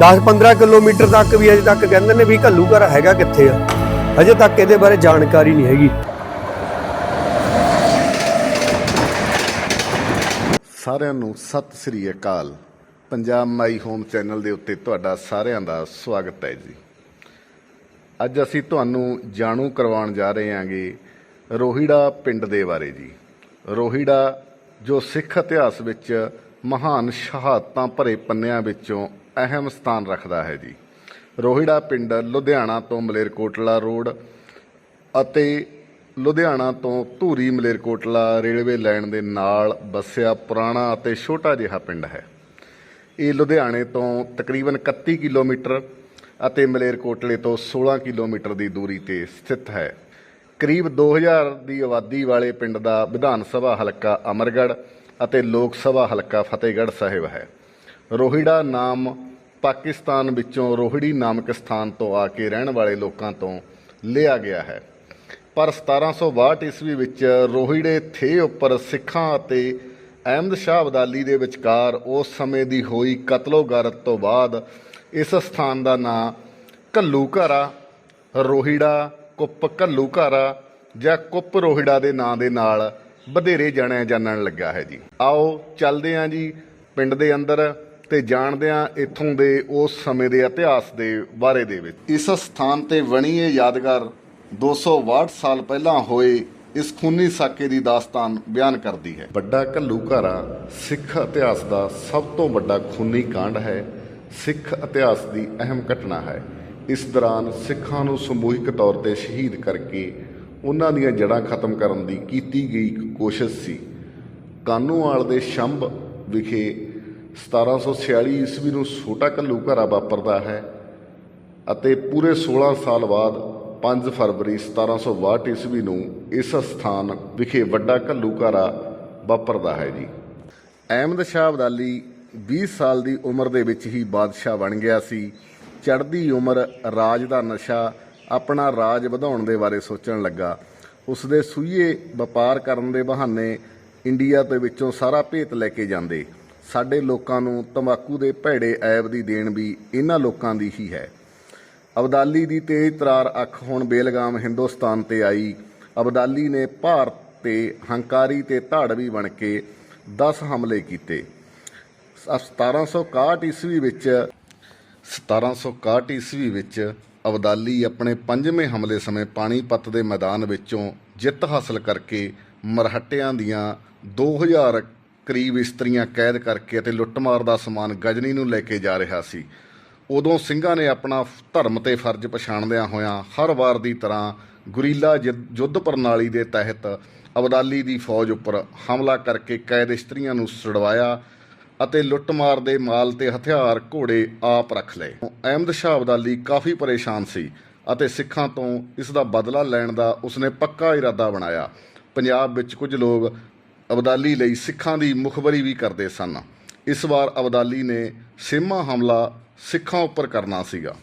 10-15 kilometre ਤੱਕ ਵੀ ਅਜੇ ਤੱਕ ਕਹਿੰਦੇ ਨੇ ਵੀ ਘੱਲੂ ਘਰ ਹੈਗਾ ਕਿੱਥੇ ਆ। ਅਜੇ ਤੱਕ ਇਹਦੇ ਬਾਰੇ ਜਾਣਕਾਰੀ ਨਹੀਂ ਹੈਗੀ। ਸਾਰਿਆਂ ਨੂੰ Sat Sri Akal. Punjab my home channel ਦੇ ਉੱਤੇ ਤੁਹਾਡਾ ਸਾਰਿਆਂ ਦਾ ਸਵਾਗਤ ਹੈ ਜੀ। ਅੱਜ ਅਸੀਂ ਤੁਹਾਨੂੰ ਜਾਣੂ ਕਰਵਾਉਣ ਜਾ ਰਹੇ ਹਾਂਗੇ ਰੋਹਿੜਾ ਪਿੰਡ ਦੇ ਬਾਰੇ ਜੀ। ਰੋਹਿੜਾ ਜੋ ਸਿੱਖ ਇਤਿਹਾਸ ਵਿੱਚ ਮਹਾਨ ਸ਼ਹਾਦਤਾਂ ਭਰੇ ਪੰਨਿਆਂ ਵਿੱਚੋਂ ਅਹਿਮ ਸਥਾਨ ਰੱਖਦਾ ਹੈ ਜੀ। ਰੋਹਿੜਾ ਪਿੰਡ ਲੁਧਿਆਣਾ ਤੋਂ ਮਲੇਰਕੋਟਲਾ ਰੋਡ ਅਤੇ ਲੁਧਿਆਣਾ ਤੋਂ ਧੂਰੀ ਮਲੇਰਕੋਟਲਾ ਰੇਲਵੇ ਲਾਈਨ ਦੇ ਨਾਲ ਵਸਿਆ ਪੁਰਾਣਾ ਅਤੇ ਛੋਟਾ ਜਿਹਾ ਪਿੰਡ ਹੈ। ਇਹ ਲੁਧਿਆਣੇ ਤੋਂ ਤਕਰੀਬਨ 31 ਕਿਲੋਮੀਟਰ ਅਤੇ ਮਲੇਰਕੋਟਲੇ ਤੋਂ 16 ਕਿਲੋਮੀਟਰ ਦੀ ਦੂਰੀ ਤੇ ਸਥਿਤ ਹੈ। ਕਰੀਬ 2000 ਦੀ ਆਬਾਦੀ ਵਾਲੇ ਪਿੰਡ ਦਾ ਵਿਧਾਨ ਸਭਾ ਹਲਕਾ ਅਮਰਗੜ੍ਹ ਅਤੇ ਲੋਕ ਸਭਾ ਹਲਕਾ ਫਤਿਹਗੜ੍ਹ ਸਾਹਿਬ ਹੈ। ਰੋਹਿੜਾ ਨਾਮ ਪਾਕਿਸਤਾਨ ਵਿੱਚੋਂ ਰੋਹਿੜੀ ਨਾਮਕ ਸਥਾਨ ਤੋਂ ਆ ਕੇ ਰਹਿਣ ਵਾਲੇ ਲੋਕਾਂ ਤੋਂ ਲਿਆ ਗਿਆ ਹੈ। ਪਰ 1762 ਈਸਵੀ ਵਿੱਚ ਰੋਹਿੜੇ ਥੇ ਉੱਪਰ ਸਿੱਖਾਂ ਅਤੇ ਅਹਿਮਦ ਸ਼ਾਹ ਅਬਦਾਲੀ ਦੇ ਵਿਚਕਾਰ ਉਸ ਸਮੇਂ ਦੀ ਹੋਈ ਕਤਲੋਗਾਰਤ ਤੋਂ ਬਾਅਦ ਇਸ ਸਥਾਨ ਦਾ ਨਾਂ ਘੱਲੂਘਾਰਾ, ਰੋਹਿੜਾ, ਕੁੱਪ ਘੱਲੂਘਾਰਾ ਜਾਂ ਕੁੱਪ ਰੋਹਿੜਾ ਦੇ ਨਾਂ ਦੇ ਨਾਲ ਵਧੇਰੇ ਜਾਣਿਆ ਜਾਣਨ ਲੱਗਾ ਹੈ ਜੀ। ਆਓ ਚੱਲਦੇ ਹਾਂ ਜੀ ਪਿੰਡ ਦੇ ਅੰਦਰ। ਤੇ ਜਾਣਦੇ ਹਾਂ ਇੱਥੋਂ ਦੇ ਉਸ ਸਮੇਂ ਦੇ ਇਤਿਹਾਸ ਦੇ ਬਾਰੇ ਦੇ ਵਿੱਚ। ਇਸ ਸਥਾਨ ਤੇ ਬਣੀ ਇਹ ਯਾਦਗਾਰ 262 ਸਾਲ ਪਹਿਲਾਂ ਹੋਏ ਇਸ ਖੂਨੀ ਸਾਕੇ ਦੀ ਦਾਸਤਾਨ ਬਿਆਨ ਕਰਦੀ ਹੈ। ਵੱਡਾ ਘੱਲੂਘਾਰਾ ਸਿੱਖ ਇਤਿਹਾਸ ਦਾ ਸਭ ਤੋਂ ਵੱਡਾ ਖੂਨੀ ਕਾਂਡ ਹੈ। ਸਿੱਖ ਇਤਿਹਾਸ ਦੀ ਅਹਿਮ ਘਟਨਾ ਹੈ। ਇਸ ਦੌਰਾਨ ਸਿੱਖਾਂ ਨੂੰ ਸਮੂਹਿਕ ਤੌਰ ਤੇ ਸ਼ਹੀਦ ਕਰਕੇ ਉਹਨਾਂ ਦੀਆਂ ਜੜ੍ਹਾਂ ਖਤਮ ਕਰਨ ਦੀ ਕੀਤੀ ਗਈ ਕੋਸ਼ਿਸ਼ ਸੀ। ਕਾਨੂੰਵਾਲ ਦੇ ਸ਼ੰਭ ਵਿਖੇ 1746 ਈਸਵੀ ਨੂੰ ਛੋਟਾ ਘੱਲੂਘਾਰਾ ਵਾਪਰਦਾ ਹੈ ਅਤੇ ਪੂਰੇ 16 ਸਾਲ ਬਾਅਦ 5 ਫਰਵਰੀ 1762 ਈਸਵੀ ਨੂੰ ਇਸ ਸਥਾਨ ਵਿਖੇ ਵੱਡਾ ਘੱਲੂਘਾਰਾ ਵਾਪਰਦਾ ਹੈ ਜੀ। ਅਹਿਮਦ ਸ਼ਾਹ ਅਬਦਾਲੀ 20 ਸਾਲ ਦੀ ਉਮਰ ਦੇ ਵਿੱਚ ਹੀ ਬਾਦਸ਼ਾਹ ਬਣ ਗਿਆ ਸੀ। ਚੜ੍ਹਦੀ ਉਮਰ, ਰਾਜ ਦਾ ਨਸ਼ਾ, ਆਪਣਾ ਰਾਜ ਵਧਾਉਣ ਦੇ ਬਾਰੇ ਸੋਚਣ ਲੱਗਾ। ਉਸ ਦੇ ਸੂਈਏ ਵਪਾਰ ਕਰਨ ਦੇ ਬਹਾਨੇ ਇੰਡੀਆ ਦੇ ਵਿੱਚੋਂ ਸਾਰਾ ਭੇਤ ਲੈ ਕੇ ਜਾਂਦੇ। ਸਾਡੇ ਲੋਕਾਂ ਨੂੰ ਤੰਬਾਕੂ ਦੇ ਭੈੜੇ ਐਬ ਦੀ ਦੇਣ ਵੀ ਇਹਨਾਂ ਲੋਕਾਂ ਦੀ ਹੀ ਹੈ। ਅਬਦਾਲੀ ਦੀ ਤੇਜ਼ ਤਰਾਰ ਅੱਖ ਹੁਣ ਬੇਲਗਾਮ ਹਿੰਦੁਸਤਾਨ ਤੇ ਆਈ। ਅਬਦਾਲੀ ਨੇ ਭਾਰਤ ਤੇ ਹੰਕਾਰੀ ਤੇ ਧਾੜਵੀ ਬਣ ਕੇ 10 ਹਮਲੇ ਕੀਤੇ। 1761 ਈਸਵੀ ਵਿੱਚ 1761 ਈਸਵੀ ਵਿੱਚ ਅਬਦਾਲੀ ਆਪਣੇ ਪੰਜਵੇਂ ਹਮਲੇ ਸਮੇਂ ਪਾਣੀਪਤ ਦੇ ਮੈਦਾਨ ਵਿੱਚੋਂ ਜਿੱਤ ਹਾਸਲ ਕਰਕੇ ਮਰਹੱਟਿਆਂ ਦੀਆਂ 2000 ਕਰੀਬ ਇਸਤਰੀਆਂ ਕੈਦ ਕਰਕੇ ਅਤੇ ਲੁੱਟਮਾਰ ਦਾ ਸਮਾਨ ਗਜਨੀ ਨੂੰ ਲੈ ਕੇ ਜਾ ਰਿਹਾ ਸੀ। ਉਦੋਂ ਸਿੰਘਾਂ ਨੇ ਆਪਣਾ ਧਰਮ ਤੇ ਫਰਜ਼ ਪਛਾਣਦਿਆਂ ਹੋਇਆਂ ਹਰ ਵਾਰ ਦੀ ਤਰ੍ਹਾਂ ਗੁਰੀਲਾ ਯੁੱਧ ਪ੍ਰਣਾਲੀ ਦੇ ਤਹਿਤ ਅਬਦਾਲੀ ਦੀ ਫੌਜ ਉੱਪਰ ਹਮਲਾ ਕਰਕੇ ਕੈਦ ਇਸਤਰੀਆਂ ਨੂੰ ਛੁਡਵਾਇਆ ਅਤੇ ਲੁੱਟਮਾਰ ਦੇ ਮਾਲ ਤੇ ਹਥਿਆਰ ਘੋੜੇ ਆਪ ਰੱਖ ਲਏ। ਅਹਿਮਦ ਸ਼ਾਹ ਅਬਦਾਲੀ ਕਾਫੀ ਪਰੇਸ਼ਾਨ ਸੀ ਅਤੇ ਸਿੱਖਾਂ ਤੋਂ ਇਸ ਦਾ ਬਦਲਾ ਲੈਣ ਦਾ ਉਸਨੇ ਪੱਕਾ ਇਰਾਦਾ ਬਣਾਇਆ। ਪੰਜਾਬ ਵਿੱਚ ਕੁਝ ਲੋਕ ਅਬਦਾਲੀ ਲਈ ਸਿੱਖਾਂ ਦੀ ਮੁਖਬਰੀ ਵੀ ਕਰਦੇ ਸਨ। ਇਸ ਵਾਰ ਅਬਦਾਲੀ ਨੇ ਸੇਮਾ ਹਮਲਾ ਸਿੱਖਾਂ ਉੱਪਰ ਕਰਨਾ ਸੀਗਾ।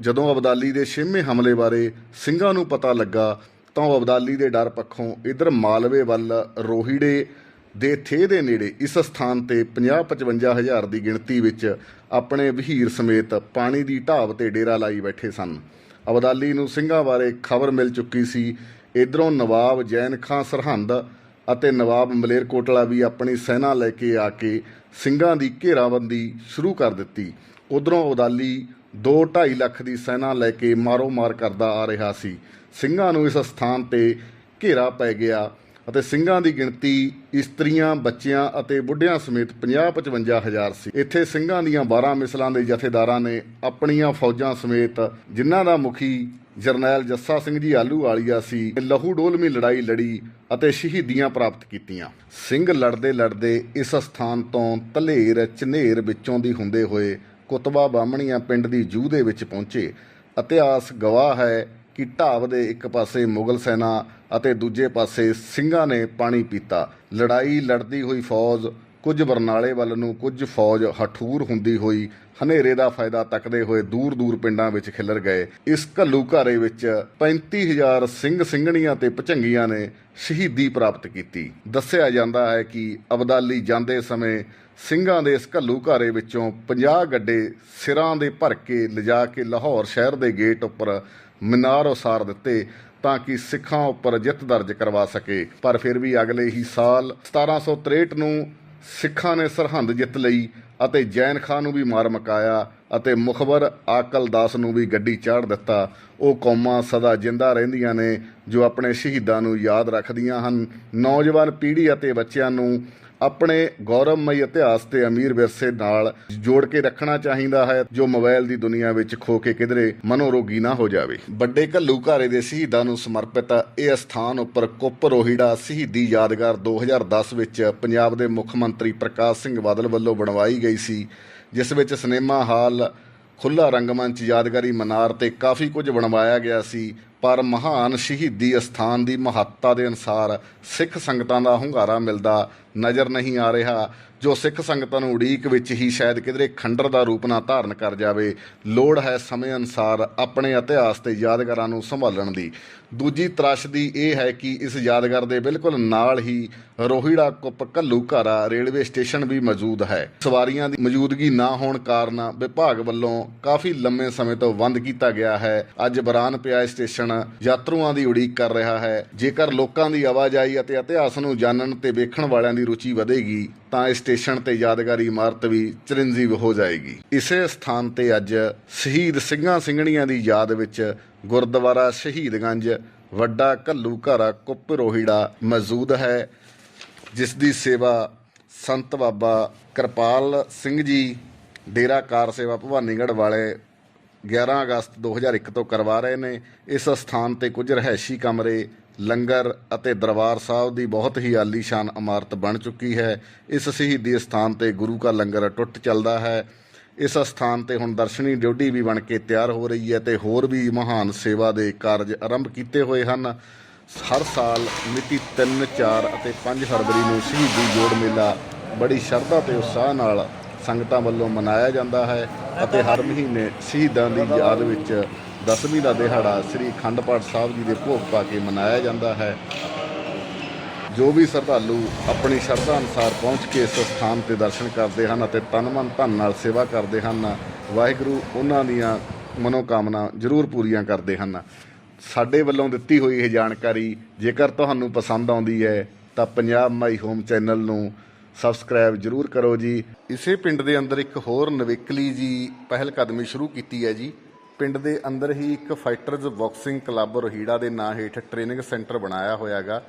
ਜਦੋਂ ਅਬਦਾਲੀ ਦੇ ਛੇਵੇਂ ਹਮਲੇ ਬਾਰੇ ਸਿੰਘਾਂ ਨੂੰ ਪਤਾ ਲੱਗਾ, ਤਾਂ ਉਹ ਅਬਦਾਲੀ ਦੇ ਡਰ ਪੱਖੋਂ ਇਧਰ ਮਾਲਵੇ ਵੱਲ ਰੋਹਿੜੇ ਦੇ ਥੇ ਦੇ ਨੇੜੇ ਇਸ ਸਥਾਨ ਤੇ 50-55 ਹਜ਼ਾਰ ਦੀ ਗਿਣਤੀ ਵਿੱਚ ਆਪਣੇ ਵਹੀਰ ਸਮੇਤ ਪਾਣੀ ਦੀ ਢਾਬ ਤੇ ਡੇਰਾ ਲਾਈ ਬੈਠੇ ਸਨ। ਅਬਦਾਲੀ ਨੂੰ ਸਿੰਘਾਂ ਬਾਰੇ ਖਬਰ ਮਿਲ ਚੁੱਕੀ ਸੀ। ਇਧਰੋਂ ਨਵਾਬ ਜੈਨ ਖਾਂ ਸਰਹੰਦ ਅਤੇ ਨਵਾਬ ਮਲੇਰਕੋਟਲਾ ਵੀ ਆਪਣੀ ਸੈਨਾ ਲੈ ਕੇ ਆ ਕੇ ਸਿੰਘਾਂ ਦੀ ਘੇਰਾਬੰਦੀ ਸ਼ੁਰੂ ਕਰ ਦਿੱਤੀ। ਉਧਰੋਂ ਅਬਦਾਲੀ 2.5 ਲੱਖ ਦੀ ਸੈਨਾ ਲੈ ਕੇ ਮਾਰੋ ਮਾਰ ਕਰਦਾ ਆ ਰਿਹਾ ਸੀ। ਸਿੰਘਾਂ ਨੂੰ ਇਸ ਸਥਾਨ ਤੇ ਘੇਰਾ ਪੈ ਗਿਆ ਅਤੇ ਸਿੰਘਾਂ ਦੀ ਗਿਣਤੀ ਇਸਤਰੀਆਂ, ਬੱਚਿਆਂ ਅਤੇ ਬੁੱਢਿਆਂ ਸਮੇਤ 50-55 ਹਜ਼ਾਰ ਸੀ। ਇੱਥੇ ਸਿੰਘਾਂ ਦੀਆਂ 12 ਮਿਸਲਾਂ ਦੇ ਜਥੇਦਾਰਾਂ ਨੇ ਆਪਣੀਆਂ ਫੌਜਾਂ ਸਮੇਤ ਜਿਨ੍ਹਾਂ ਦਾ ਮੁਖੀ ਜਰਨੈਲ ਜੱਸਾ ਸਿੰਘ ਜੀ ਆਲੂ ਵਾਲੀਆ ਸੀ, ਲਹੂ ਡੋਲਮੀ ਲੜਾਈ ਲੜੀ ਅਤੇ ਸ਼ਹੀਦੀਆਂ ਪ੍ਰਾਪਤ ਕੀਤੀਆਂ। ਸਿੰਘ ਲੜਦੇ ਲੜਦੇ ਇਸ ਸਥਾਨ ਤੋਂ ਧਲੇਰ ਝਨੇਰ ਵਿੱਚੋਂ ਦੀ ਹੁੰਦੇ ਹੋਏ ਕੁਤਬਾ ਬਾਹਮਣੀਆਂ ਪਿੰਡ ਦੀ ਜੂਹ ਦੇ ਵਿੱਚ ਪਹੁੰਚੇ। ਇਤਿਹਾਸ ਗਵਾਹ ਹੈ ਕਿ ਢਾਬ ਦੇ ਇੱਕ ਪਾਸੇ ਮੁਗਲ ਸੈਨਾ ਅਤੇ ਦੂਜੇ ਪਾਸੇ ਸਿੰਘਾਂ ਨੇ ਪਾਣੀ ਪੀਤਾ। ਲੜਾਈ ਲੜਦੀ ਹੋਈ ਫੌਜ, ਕੁਝ ਬਰਨਾਲੇ ਵੱਲ ਨੂੰ ਕੁਝ ਫੌਜ ਹਠੂਰ ਹੁੰਦੀ ਹੋਈ ਹਨੇਰੇ ਦਾ ਫਾਇਦਾ ਤੱਕਦੇ ਹੋਏ ਦੂਰ ਦੂਰ ਪਿੰਡਾਂ ਵਿੱਚ ਖਿਲਰ ਗਏ। ਇਸ ਘੱਲੂ ਘਾਰੇ ਵਿੱਚ 35000 ਸਿੰਘ ਸਿੰਘਣੀਆਂ ਤੇ ਭਚੰਗੀਆਂ ਨੇ ਸ਼ਹੀਦੀ ਪ੍ਰਾਪਤ ਕੀਤੀ। ਦੱਸਿਆ ਜਾਂਦਾ ਹੈ ਕਿ ਅਬਦਾਲੀ ਜਾਂਦੇ ਸਮੇਂ ਸਿੰਘਾਂ ਦੇ ਇਸ ਘੱਲੂ ਘਾਰੇ ਵਿੱਚੋਂ 50 ਗੱਡੇ ਸਿਰਾਂ ਦੇ ਭਰ ਕੇ ਲਿਜਾ ਕੇ ਲਾਹੌਰ ਸ਼ਹਿਰ ਦੇ ਗੇਟ ਉੱਪਰ ਮਨਾਰ ਉਸਾਰ ਦਿੱਤੇ ਤਾਂ ਕਿ ਸਿੱਖਾਂ ਉੱਪਰ ਜਿੱਤ ਦਰਜ ਕਰਵਾ ਸਕੇ। ਪਰ ਫਿਰ ਵੀ ਅਗਲੇ ਹੀ ਸਾਲ 1763 ਨੂੰ ਸਿੱਖਾਂ ਨੇ ਸਰਹੰਦ ਜਿੱਤ ਲਈ ਅਤੇ ਜੈਨ ਖਾਨ ਨੂੰ ਵੀ ਮਾਰ ਮਕਾਇਆ ਅਤੇ ਮੁਖਬਰ ਆਕਲ ਦਾਸ ਨੂੰ ਵੀ ਗੱਡੀ ਚਾੜ ਦਿੱਤਾ। ਉਹ ਕੌਮਾਂ ਸਦਾ ਜਿੰਦਾ ਰਹਿੰਦੀਆਂ ਨੇ, ਜੋ ਆਪਣੇ ਸ਼ਹੀਦਾਂ ਨੂੰ ਯਾਦ ਰੱਖਦੀਆਂ ਹਨ। ਨੌਜਵਾਨ ਪੀੜ੍ਹੀ ਅਤੇ ਬੱਚਿਆਂ ਨੂੰ ਆਪਣੇ ਗੌਰਵਮਈ ਇਤਿਹਾਸ ਤੇ ਅਮੀਰ ਵਿਰਸੇ ਨਾਲ ਜੋੜ ਕੇ ਰੱਖਣਾ ਚਾਹੀਦਾ ਹੈ, ਜੋ ਮੋਬਾਈਲ ਦੀ ਦੁਨੀਆ ਵਿੱਚ ਖੋ ਕੇ ਕਿਧਰੇ ਮਨੋਰੋਗੀ ਨਾ ਹੋ ਜਾਵੇ। ਵੱਡੇ ਘੱਲੂ ਘਾਰੇ ਦੇ ਸ਼ਹੀਦਾਂ ਨੂੰ ਸਮਰਪਿਤ ਇਹ ਸਥਾਨ ਉੱਪਰ ਕੁੱਪ ਰੋਹੀੜਾ ਸ਼ਹੀਦੀ ਯਾਦਗਾਰ 2010 ਵਿੱਚ ਪੰਜਾਬ ਦੇ ਮੁੱਖ ਮੰਤਰੀ ਪ੍ਰਕਾਸ਼ ਸਿੰਘ ਬਾਦਲ ਵੱਲੋਂ ਬਣਵਾਈ ਗਈ ਸੀ, ਜਿਸ ਵਿੱਚ ਸਿਨੇਮਾ ਹਾਲ ਖੁੱਲਾ ਰੰਗਮੰਚ, ਯਾਦਗਾਰੀ ਮਨਾਰ ਤੇ ਕਾਫੀ ਕੁਝ ਬਣਵਾਇਆ ਗਿਆ ਸੀ, ਪਰ ਮਹਾਨ ਸ਼ਹੀਦੀ ਅਸਥਾਨ ਦੀ ਮਹੱਤਤਾ ਦੇ ਅਨਸਾਰ ਸਿੱਖ ਸੰਗਤਾਂ ਦਾ ਹੁੰਗਾਰਾ ਮਿਲਦਾ ਨਜ਼ਰ ਨਹੀਂ ਆ ਰਿਹਾ, ਜੋ ਸਿੱਖ ਸੰਗਤਾਂ ਨੂੰ ਉਡੀਕ ਵਿੱਚ ਹੀ ਸ਼ਾਇਦ ਕਿਧਰੇ ਖੰਡਰ ਦਾ ਰੂਪ ਨਾ ਧਾਰਨ ਕਰ ਜਾਵੇ, ਲੋੜ ਹੈ ਸਮੇਂ ਅਨਸਾਰ ਆਪਣੇ ਇਤਿਹਾਸ ਤੇ ਯਾਦਗਾਰਾਂ ਨੂੰ ਸੰਭਾਲਣ ਦੀ। ਦੂਜੀ ਤਰਾਸ਼ਦੀ ਇਹ ਹੈ ਕਿ ਇਸ ਯਾਦਗਾਰ ਦੇ ਬਿਲਕੁਲ ਨਾਲ ਹੀ ਰੋਹਿੜਾ ਕੁੱਪ ਘੱਲੂਘਾਰਾ ਰੇਲਵੇ ਸਟੇਸ਼ਨ ਵੀ ਮੌਜੂਦ ਹੈ। ਸਵਾਰੀਆਂ ਦੀ ਮੌਜੂਦਗੀ ਨਾ ਹੋਣ ਕਾਰਨ ਵਿਭਾਗ ਵੱਲੋਂ ਕਾਫੀ ਲੰਮੇ ਸਮੇਂ ਤੋਂ ਬੰਦ ਕੀਤਾ ਗਿਆ ਹੈ। ਅੱਜ ਬਰਾਨ ਪਿਆ ਸਟੇਸ਼ਨ, ਯਾਤਰੂਆਂ ਦੀ ਉਡੀਕ ਕਰ ਰਿਹਾ ਹੈ। ਜੇਕਰ ਲੋਕਾਂ ਦੀ ਆਵਾਜਾਈ ਅਤੇ ਇਤਿਹਾਸ ਨੂੰ ਜਾਣਨ ਤੇ ਵੇਖਣ ਵਾਲਿਆਂ ਦੀ ਦੀ ਰੁਚੀ ਵਧੇਗੀ, ਤਾਂ ਇਸ ਸਟੇਸ਼ਨ ਤੇ ਯਾਦਗਾਰੀ ਇਮਾਰਤ ਵੀ ਚਿਰੰਜੀਵ ਹੋ ਜਾਏਗੀ। ਇਸੇ ਸਥਾਨ ਤੇ ਅੱਜ ਸ਼ਹੀਦ ਸਿੰਘਾਂ ਸਿੰਘਣੀਆਂ ਦੀ ਯਾਦ ਵਿੱਚ ਗੁਰਦੁਆਰਾ ਸ਼ਹੀਦਗੰਜ ਵੱਡਾ ਘੱਲੂ ਘਾਰਾ ਕੁੱਪ ਰੋਹੀੜਾ ਮੌਜੂਦ ਹੈ ਜਿਸ ਦੀ ਸੇਵਾ ਸੰਤ ਬਾਬਾ ਕਿਰਪਾਲ ਸਿੰਘ ਜੀ, ਡੇਰਾ ਕਾਰ ਸੇਵਾ ਭਵਾਨੀਗੜ੍ਹ ਵਾਲੇ 11 ਅਗਸਤ 2001 ਤੋਂ ਕਰਵਾ ਰਹੇ ਨੇ। ਇਸ ਸਥਾਨ ਤੇ ਕੁਝ ਰਹਿਸ਼ੀ ਕਮਰੇ ਲੰਗਰ ਅਤੇ ਦਰਬਾਰ ਸਾਹਿਬ ਦੀ ਬਹੁਤ ਹੀ ਆਲੀਸ਼ਾਨ ਇਮਾਰਤ ਬਣ ਚੁੱਕੀ ਹੈ। ਇਸ ਸ਼ਹੀਦੀ ਸਥਾਨ ਤੇ ਗੁਰੂ ਕਾ ਲੰਗਰ ਟੁੱਟ ਚੱਲਦਾ ਹੈ। ਇਸ ਸਥਾਨ ਤੇ ਹੁਣ ਦਰਸ਼ਨੀ ਡਿਊਟੀ ਵੀ ਬਣ ਕੇ ਤਿਆਰ ਹੋ ਰਹੀ ਹੈ ਤੇ ਹੋਰ ਵੀ ਮਹਾਨ ਸੇਵਾ ਦੇ ਕਾਰਜ ਆਰੰਭ ਕੀਤੇ ਹੋਏ ਹਨ। ਹਰ ਸਾਲ ਮਿਤੀ 3 4 ਅਤੇ 5 ਫਰਵਰੀ ਨੂੰ ਸ਼ਹੀਦੀ ਜੋੜ ਮੇਲਾ ਬੜੀ ਸ਼ਰਧਾ ਤੇ ਉਤਸ਼ਾਹ ਨਾਲ ਸੰਗਤਾਂ ਵੱਲੋਂ ਮਨਾਇਆ ਜਾਂਦਾ ਹੈ ਅਤੇ ਹਰ ਮਹੀਨੇ ਸ਼ਹੀਦਾਂ ਦੀ ਯਾਦ ਵਿੱਚ ਦਸਵੀਂ ਦਾ ਦਿਹਾੜਾ ਸ੍ਰੀ ਅਖੰਡ ਪਾਠ ਸਾਹਿਬ ਜੀ ਦੇ ਭੋਗ ਪਾ ਕੇ ਮਨਾਇਆ ਜਾਂਦਾ ਹੈ। ਜੋ ਵੀ ਸ਼ਰਧਾਲੂ ਆਪਣੀ ਸ਼ਰਧਾ ਅਨੁਸਾਰ ਪਹੁੰਚ ਕੇ ਇਸ ਸਥਾਨ ਤੇ ਦਰਸ਼ਨ ਕਰਦੇ ਹਨ ਅਤੇ ਤਨ ਮਨ ਧਨ ਨਾਲ ਸੇਵਾ ਕਰਦੇ ਹਨ, ਵਾਹਿਗੁਰੂ ਉਹਨਾਂ ਦੀਆਂ ਮਨੋਕਾਮਨਾ ਜ਼ਰੂਰ ਪੂਰੀਆਂ ਕਰਦੇ ਹਨ। ਸਾਡੇ ਵੱਲੋਂ ਦਿੱਤੀ ਹੋਈ ਇਹ ਜਾਣਕਾਰੀ ਜੇਕਰ ਤੁਹਾਨੂੰ ਪਸੰਦ ਆਉਂਦੀ ਹੈ, ਤਾਂ ਪੰਜਾਬ ਮਾਈ ਹੋਮ ਚੈਨਲ ਨੂੰ ਸਬਸਕ੍ਰਾਈਬ ਜ਼ਰੂਰ ਕਰੋ ਜੀ। ਇਸੇ ਪਿੰਡ ਦੇ ਅੰਦਰ ਇੱਕ ਹੋਰ ਨਵੇਕਲੀ ਜੀ ਪਹਿਲ ਕਦਮੀ ਸ਼ੁਰੂ ਕੀਤੀ ਹੈ ਜੀ। ਪਿੰਡ ਦੇ ਅੰਦਰ ਹੀ ਇੱਕ ਫਾਈਟਰਜ਼ ਬਾਕਸਿੰਗ ਕਲੱਬ ਰੋਹੀੜਾ ਦੇ ਨਾਂ ਹੇਠ ਟ੍ਰੇਨਿੰਗ ਸੈਂਟਰ ਬਣਾਇਆ ਹੋਇਆਗਾ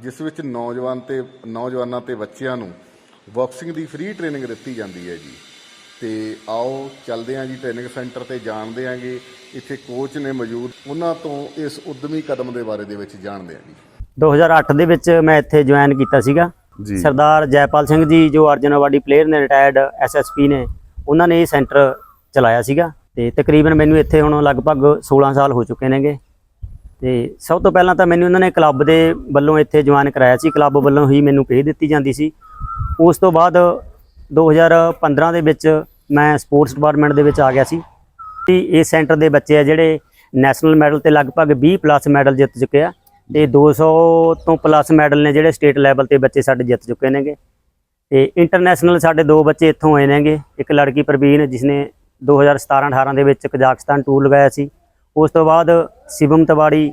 ਜਿਸ ਵਿੱਚ ਨੌਜਵਾਨ ਤੇ ਨੌਜਵਾਨਾਂ ਤੇ ਬੱਚਿਆਂ ਨੂੰ ਬਾਕਸਿੰਗ ਦੀ ਫ੍ਰੀ ਟ੍ਰੇਨਿੰਗ ਦਿੱਤੀ ਜਾਂਦੀ ਹੈ ਜੀ। ਤੇ ਆਓ ਚੱਲਦੇ ਹਾਂ ਜੀ ਟ੍ਰੇਨਿੰਗ ਸੈਂਟਰ ਤੇ ਜਾਣਦੇ ਆਂਗੇ ਇੱਥੇ ਕੋਚ ਨੇ ਮੌਜੂਦ ਉਹਨਾਂ ਤੋਂ ਇਸ ਉਦਮੀ ਕਦਮ ਦੇ ਬਾਰੇ ਦੇ ਵਿੱਚ ਜਾਣਦੇ ਆਂ ਜੀ। 2008 ਦੇ ਵਿੱਚ ਮੈਂ ਇੱਥੇ ਜੁਆਇਨ ਕੀਤਾ ਸੀਗਾ। ਜੀ। ਸਰਦਾਰ ਜੈਪਾਲ ਸਿੰਘ ਜੀ ਜੋ ਅਰਜਨ ਅਵਾਰਡੀ ਪਲੇਅਰ ਨੇ ਰਿਟਾਇਰਡ ਐਸਐਸਪੀ ਨੇ ਉਹਨਾਂ ਨੇ ਇਹ ਸੈਂਟਰ ਚਲਾਇਆ ਸੀਗਾ। ਤੇ ਤਕਰੀਬਨ ਮੈਨੂੰ ਇੱਥੇ ਹੁਣ ਲਗਭਗ 16 ਸਾਲ ਹੋ ਚੁੱਕੇ ਨੇਗੇ। ਤੇ ਸਭ ਤੋਂ ਪਹਿਲਾਂ ਤਾਂ ਮੈਨੂੰ ਇਹਨਾਂ ਨੇ ਕਲੱਬ ਦੇ ਵੱਲੋਂ ਇੱਥੇ ਜੁਆਇਨ ਕਰਾਇਆ ਸੀ। ਕਲੱਬ ਵੱਲੋਂ ਹੀ ਮੈਨੂੰ ਪੇ ਦਿੱਤੀ ਜਾਂਦੀ ਸੀ। ਉਸ ਤੋਂ ਬਾਅਦ 2015 ਦੇ ਵਿੱਚ ਮੈਂ ਸਪੋਰਟਸ ਡਿਪਾਰਟਮੈਂਟ ਦੇ ਵਿੱਚ ਆ ਗਿਆ ਸੀ। ਤੇ ਇਸ ਸੈਂਟਰ ਦੇ ਬੱਚੇ ਆ ਜਿਹੜੇ ਨੈਸ਼ਨਲ ਮੈਡਲ ਤੇ ਲਗਭਗ 20 ਪਲੱਸ ਮੈਡਲ ਜਿੱਤ ਚੁੱਕੇ ਆ ਤੇ 200 ਤੋਂ ਪਲੱਸ ਮੈਡਲ ਨੇ ਜਿਹੜੇ ਸਟੇਟ ਲੈਵਲ ਤੇ ਬੱਚੇ ਸਾਡੇ ਜਿੱਤ ਚੁੱਕੇ ਨੇਗੇ। ਤੇ ਇੰਟਰਨੈਸ਼ਨਲ ਸਾਡੇ ਦੋ ਬੱਚੇ ਇੱਥੋਂ ਹੋਏ ਨੇਗੇ। ਇੱਕ ਲੜਕੀ ਪ੍ਰਵੀਨ ਜਿਸਨੇ 2017-18 ਦੇ ਵਿੱਚ ਕਜ਼ਾਕਿਸਤਾਨ ਟੂਰ ਲਗਾਇਆ ਸੀ। ਉਸ ਤੋਂ ਬਾਅਦ ਸ਼ਿਵਮ ਤਵਾੜੀ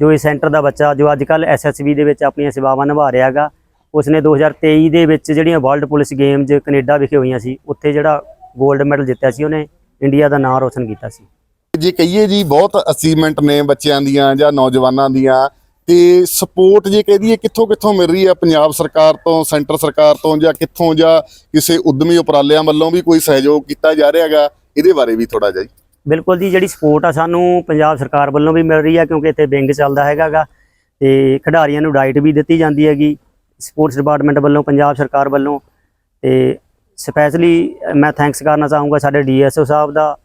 ਜੋ ਇਸ ਸੈਂਟਰ ਦਾ ਬੱਚਾ, ਜੋ ਅੱਜ ਕੱਲ ਐਸਐਸਬੀ ਦੇ ਵਿੱਚ ਆਪਣੀਆਂ ਸੇਵਾਵਾਂ ਨਿਭਾ ਰਿਹਾ ਹੈਗਾ, ਉਸਨੇ 2023 ਦੇ ਵਿੱਚ ਜਿਹੜੀਆਂ ਵਰਲਡ ਪੁਲਿਸ ਗੇਮਜ਼ ਕੈਨੇਡਾ ਵਿਖੇ ਹੋਈਆਂ ਸੀ, ਉੱਥੇ ਜਿਹੜਾ 골ਡ ਮੈਡਲ ਜਿੱਤਿਆ ਸੀ, ਉਹਨੇ ਇੰਡੀਆ ਦਾ ਨਾਮ ਰੋਸ਼ਨ ਕੀਤਾ ਸੀ। ਜੇ ਕਹੀਏ ਜੀ, ਬਹੁਤ ਅਚੀਵਮੈਂਟ ਨੇ ਬੱਚਿਆਂ ਦੀਆਂ ਜਾਂ ਨੌਜਵਾਨਾਂ ਦੀਆਂ। ਤੇ ਸਪੋਰਟ ਜੇ ਕਹਿ ਦਈਏ, ਕਿੱਥੋਂ ਕਿੱਥੋਂ ਮਿਲ ਰਹੀ ਹੈ ਪੰਜਾਬ ਸਰਕਾਰ ਤੋਂ, ਸੈਂਟਰ ਸਰਕਾਰ ਤੋਂ ਜਾਂ ਕਿੱਥੋਂ ਜਾਂ ਕਿਸੇ ਉਦਮੀ ਉਪਰਾਲਿਆਂ ਵੱਲੋਂ ਵੀ ਕੋਈ ਸਹਿਯੋਗ ਕੀਤਾ ਜਾ ਰਿਹਾ ਹੈਗਾ? ਇਹਦੇ ਬਾਰੇ ਵੀ ਥੋੜਾ ਜਿਹਾ ਬਿਲਕੁਲ ਜੀ, ਜਿਹੜੀ ਸਪੋਰਟ ਆ ਸਾਨੂੰ ਪੰਜਾਬ ਸਰਕਾਰ ਵੱਲੋਂ ਵੀ ਮਿਲ ਰਹੀ ਹੈ ਕਿਉਂਕਿ ਇੱਥੇ ਵਿੰਗ ਚੱਲਦਾ ਹੈਗਾਗਾ ਤੇ ਖਿਡਾਰੀਆਂ ਨੂੰ ਡਾਈਟ ਵੀ ਦਿੱਤੀ ਜਾਂਦੀ ਹੈਗੀ। ਸਪੋਰਟਸ ਡਿਪਾਰਟਮੈਂਟ ਵੱਲੋਂ, ਪੰਜਾਬ ਸਰਕਾਰ ਵੱਲੋਂ ਤੇ ਸਪੈਸ਼ਲੀ ਮੈਂ ਥੈਂਕਸ ਕਰਨਾ ਚਾਹੂੰਗਾ ਸਾਡੇ ਡੀਐਸਓ ਸਾਹਿਬ ਦਾ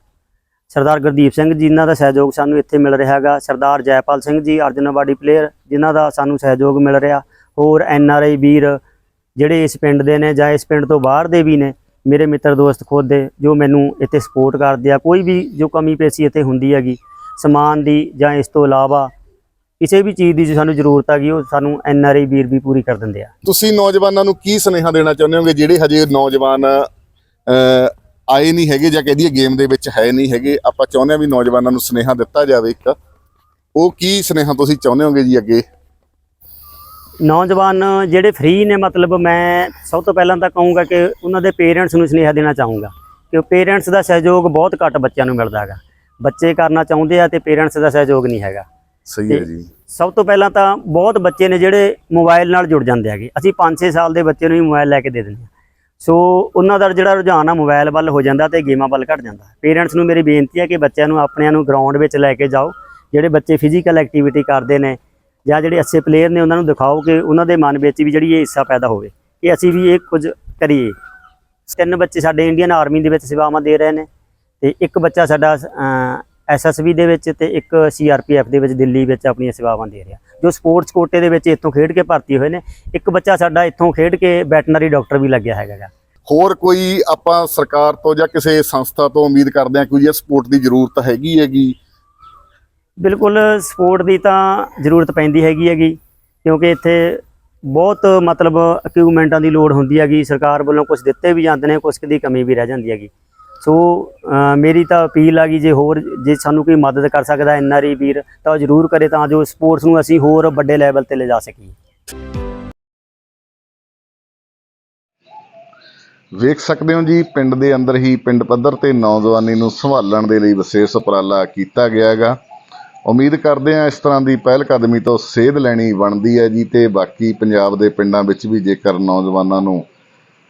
ਸਰਦਾਰ ਗੁਰਦੀਪ ਸਿੰਘ ਜੀ ਇਹਨਾਂ ਦਾ ਸਹਿਯੋਗ ਸਾਨੂੰ ਇੱਥੇ ਮਿਲ ਰਿਹਾ ਹੈਗਾ। ਸਰਦਾਰ ਜੈਪਾਲ ਸਿੰਘ ਜੀ, ਅਰਜਨ ਅਵਾਰਡੀ ਪਲੇਅਰ ਜਿਨ੍ਹਾਂ ਦਾ ਸਾਨੂੰ ਸਹਿਯੋਗ ਮਿਲ ਰਿਹਾ। ਹੋਰ ਐੱਨ ਆਰ ਆਈ ਵੀਰ, ਜਿਹੜੇ ਇਸ ਪਿੰਡ ਦੇ ਨੇ ਜਾਂ ਇਸ ਪਿੰਡ ਤੋਂ ਬਾਹਰ ਦੇ ਵੀ ਨੇ, ਮੇਰੇ ਮਿੱਤਰ ਦੋਸਤ ਖੁਦ ਦੇ, ਜੋ ਮੈਨੂੰ ਇੱਥੇ ਸਪੋਰਟ ਕਰਦੇ ਆ। ਕੋਈ ਵੀ ਜੋ ਕਮੀ ਪੇਸ਼ੀ ਇੱਥੇ ਹੁੰਦੀ ਹੈਗੀ, ਸਮਾਨ ਦੀ ਜਾਂ ਇਸ ਤੋਂ ਇਲਾਵਾ ਕਿਸੇ ਵੀ ਚੀਜ਼ ਦੀ ਜੋ ਸਾਨੂੰ ਜ਼ਰੂਰਤ ਹੈਗੀ, ਉਹ ਸਾਨੂੰ ਐਨ ਆਰ ਆਈ ਵੀਰ ਵੀ ਪੂਰੀ ਕਰ ਦਿੰਦੇ ਆ। ਤੁਸੀਂ ਨੌਜਵਾਨਾਂ ਨੂੰ ਕੀ ਸੁਨੇਹਾ ਦੇਣਾ ਚਾਹੁੰਦੇ ਹੋਗੇ, ਜਿਹੜੇ ਹਜੇ ਨੌਜਵਾਨ ਆਏ ਨਹੀਂ ਹੈਗੇ ਜਾਂ ਕਹਦੀਏ ਗੇਮ ਦੇ ਵਿੱਚ ਹੈ ਨਹੀਂ ਹੈਗੇ ਆਪਾਂ ਚਾਹੁੰਦੇ ਹਾਂ ਵੀ ਨੌਜਵਾਨਾਂ ਨੂੰ ਸੁਨੇਹਾ ਦਿੱਤਾ ਜਾਵੇ ਇੱਕ। ਉਹ ਕੀ ਸੁਨੇਹਾ ਤੁਸੀਂ ਚਾਹੁੰਦੇ ਹੋਗੇ ਜੀ ਅੱਗੇ? ਨੌਜਵਾਨ ਜਿਹੜੇ ਫ੍ਰੀ ਨੇ ਮਤਲਬ ਮੈਂ ਸਭ ਤੋਂ ਪਹਿਲਾਂ ਤਾਂ ਕਹੂੰਗਾ ਕਿ ਉਹਨਾਂ ਦੇ ਪੇਰੈਂਟਸ ਨੂੰ ਸੁਨੇਹਾ ਦੇਣਾ ਚਾਹੂੰਗਾ ਕਿ ਪੇਰੈਂਟਸ ਦਾ ਸਹਿਯੋਗ ਬਹੁਤ ਘੱਟ ਬੱਚਿਆਂ ਨੂੰ ਮਿਲਦਾ ਹੈਗਾ। ਬੱਚੇ ਕਰਨਾ ਚਾਹੁੰਦੇ ਆ ਤੇ ਪੇਰੈਂਟਸ ਦਾ ਸਹਿਯੋਗ ਨਹੀਂ ਹੈਗਾ। ਸਹੀ ਹੈ ਜੀ। ਸਭ ਤੋਂ ਪਹਿਲਾਂ ਤਾਂ ਬਹੁਤ ਬੱਚੇ ਨੇ ਜਿਹੜੇ ਮੋਬਾਈਲ ਨਾਲ ਜੁੜ ਜਾਂਦੇ ਹੈਗੇ। ਅਸੀਂ 5-6 ਸਾਲ ਦੇ ਬੱਚੇ ਨੂੰ ਹੀ ਮੋਬਾਈਲ ਲੈ ਕੇ ਦੇ ਦਿੰਦੇ ਹਾਂ। ਸੋ ਉਹਨਾਂ ਦਾ ਜਿਹੜਾ ਰੁਝਾਨ ਆ ਮੋਬਾਈਲ ਵੱਲ ਹੋ ਜਾਂਦਾ ਤੇ ਗੇਮਾਂ ਵੱਲ ਘਟ ਜਾਂਦਾ। ਪੇਰੈਂਟਸ ਨੂੰ ਮੇਰੀ ਬੇਨਤੀ ਹੈ ਕਿ ਬੱਚਿਆਂ ਨੂੰ ਆਪਣਿਆਂ ਨੂੰ ਗਰਾਊਂਡ ਵਿੱਚ ਲੈ ਕੇ ਜਾਓ। ਜਿਹੜੇ ਬੱਚੇ ਫਿਜ਼ੀਕਲ ਐਕਟੀਵਿਟੀ ਕਰਦੇ ਨੇ ਜਾਂ ਜਿਹੜੇ ਅੱਛੇ ਪਲੇਅਰ ਨੇ, ਉਹਨਾਂ ਨੂੰ ਦਿਖਾਓ ਕਿ ਉਹਨਾਂ ਦੇ ਮਨ ਵਿੱਚ ਵੀ ਜਿਹੜੀ ਇਹ ਹਿੱਸਾ ਪੈਦਾ ਹੋਵੇ। ਕਿ ਅਸੀਂ ਵੀ ਇਹ ਕੁਝ ਕਰੀਏ। ਤਿੰਨ ਬੱਚੇ ਸਾਡੇ ਇੰਡੀਅਨ ਆਰਮੀ ਦੇ ਵਿੱਚ ਸੇਵਾਵਾਂ ਦੇ ਰਹੇ ਨੇ ਤੇ ਇੱਕ ਬੱਚਾ ਸਾਡਾ ਐਸਐਸਬੀ ਦੇ ਵਿੱਚ ਤੇ ਇੱਕ ਸੀਆਰਪੀਐਫ ਦੇ ਵਿੱਚ ਦਿੱਲੀ ਵਿੱਚ ਆਪਣੀਆਂ ਸੇਵਾਵਾਂ ਦੇ ਰਿਹਾ। ਜੋ ਸਪੋਰਟਸ ਕੋਟੇ ਦੇ ਵਿੱਚ ਇੱਥੋਂ ਖੇਡ ਕੇ ਭਰਤੀ ਹੋਏ ਨੇ ਇੱਕ ਬੱਚਾ ਸਾਡਾ ਇੱਥੋਂ ਖੇਡ ਕੇ ਵੈਟਰਨਰੀ ਡਾਕਟਰ ਵੀ ਲੱਗਿਆ ਹੈਗਾ। ਹੋਰ ਕੋਈ ਆਪਾਂ ਸਰਕਾਰ ਤੋਂ ਜਾਂ ਕਿਸੇ ਸੰਸਥਾ ਤੋਂ ਉਮੀਦ ਕਰਦੇ ਹਾਂ ਕੋਈ ਇਹ ਸਪੋਰਟ ਦੀ ਜ਼ਰੂਰਤ ਹੈਗੀ ਹੈਗੀ? ਬਿਲਕੁਲ ਸਪੋਰਟ ਦੀ ਤਾਂ ਜ਼ਰੂਰਤ ਪੈਂਦੀ ਹੈਗੀ ਹੈਗੀ ਕਿਉਂਕਿ ਇੱਥੇ ਬਹੁਤ ਮਤਲਬ ਇਕਵਿਪਮੈਂਟਾਂ ਦੀ ਲੋੜ ਹੁੰਦੀ ਹੈਗੀ ਸਰਕਾਰ ਵੱਲੋਂ ਕੁਝ ਦਿੱਤੇ ਵੀ ਜਾਂਦੇ ਨੇ ਕੁਝ ਦੀ ਕਮੀ ਵੀ ਰਹਿ ਜਾਂਦੀ ਹੈਗੀ। ਸੋ ਮੇਰੀ ਤਾਂ ਅਪੀਲ ਆ ਗਈ ਜੇ ਹੋਰ, ਜੇ ਸਾਨੂੰ ਕੋਈ ਮਦਦ ਕਰ ਸਕਦਾ ਐਨਆਰਈ ਵੀਰ, ਤਾਂ ਜ਼ਰੂਰ ਕਰੇ ਤਾਂ ਜੋ ਸਪੋਰਟਸ ਨੂੰ ਅਸੀਂ ਹੋਰ ਵੱਡੇ ਲੈਵਲ ਤੇ ਲਿਜਾ ਸਕੀਏ। ਵੇਖ ਸਕਦੇ ਹੋ ਜੀ, ਪਿੰਡ ਦੇ ਅੰਦਰ ਹੀ ਪਿੰਡ ਪੱਧਰ ਤੇ ਨੌਜਵਾਨੀ ਨੂੰ ਸੰਭਾਲਣ ਦੇ ਲਈ ਵਿਸ਼ੇਸ਼ ਉਪਰਾਲਾ ਕੀਤਾ ਗਿਆ ਹੈਗਾ। ਉਮੀਦ ਕਰਦੇ ਹਾਂ ਇਸ ਤਰ੍ਹਾਂ ਦੀ ਪਹਿਲ ਕਦਮੀ ਤੋਂ ਸੇਧ ਲੈਣੀ ਬਣਦੀ ਹੈ ਜੀ ਤੇ ਬਾਕੀ ਪੰਜਾਬ ਦੇ ਪਿੰਡਾਂ ਵਿੱਚ ਵੀ ਜੇਕਰ ਨੌਜਵਾਨਾਂ ਨੂੰ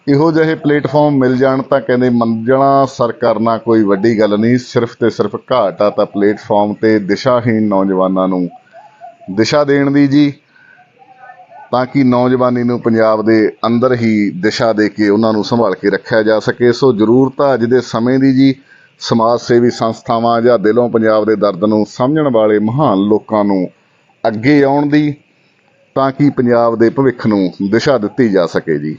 ਇਹੋ ਜਿਹੇ ਪਲੇਟਫਾਰਮ ਮਿਲ ਜਾਣ ਤਾਂ ਕਹਿੰਦੇ ਮੰਜ਼ਣਾ ਸਰ ਕਰਨਾ ਕੋਈ ਵੱਡੀ ਗੱਲ ਨਹੀਂ, ਸਿਰਫ ਤੇ ਸਿਰਫ ਘਾਟ ਆ ਤਾਂ ਪਲੇਟਫਾਰਮ ਤੇ ਦਿਸ਼ਾਹੀਨ ਨੌਜਵਾਨਾਂ ਨੂੰ ਦਿਸ਼ਾ ਦੇਣ ਦੀ ਜੀ, ਤਾਂ ਕਿ ਨੌਜਵਾਨੀ ਨੂੰ ਪੰਜਾਬ ਦੇ ਅੰਦਰ ਹੀ ਦਿਸ਼ਾ ਦੇ ਕੇ ਉਹਨਾਂ ਨੂੰ ਸੰਭਾਲ ਕੇ ਰੱਖਿਆ ਜਾ ਸਕੇ। ਸੋ ਜ਼ਰੂਰਤ ਆ ਅੱਜ ਦੇ ਸਮੇਂ ਦੀ ਜੀ ਸਮਾਜ ਸੇਵੀ ਸੰਸਥਾਵਾਂ ਜਾਂ ਦਿਲੋਂ ਪੰਜਾਬ ਦੇ ਦਰਦ ਨੂੰ ਸਮਝਣ ਵਾਲੇ ਮਹਾਨ ਲੋਕਾਂ ਨੂੰ ਅੱਗੇ ਆਉਣ ਦੀ, ਤਾਂ ਕਿ ਪੰਜਾਬ ਦੇ ਭਵਿੱਖ ਨੂੰ ਦਿਸ਼ਾ ਦਿੱਤੀ ਜਾ ਸਕੇ ਜੀ।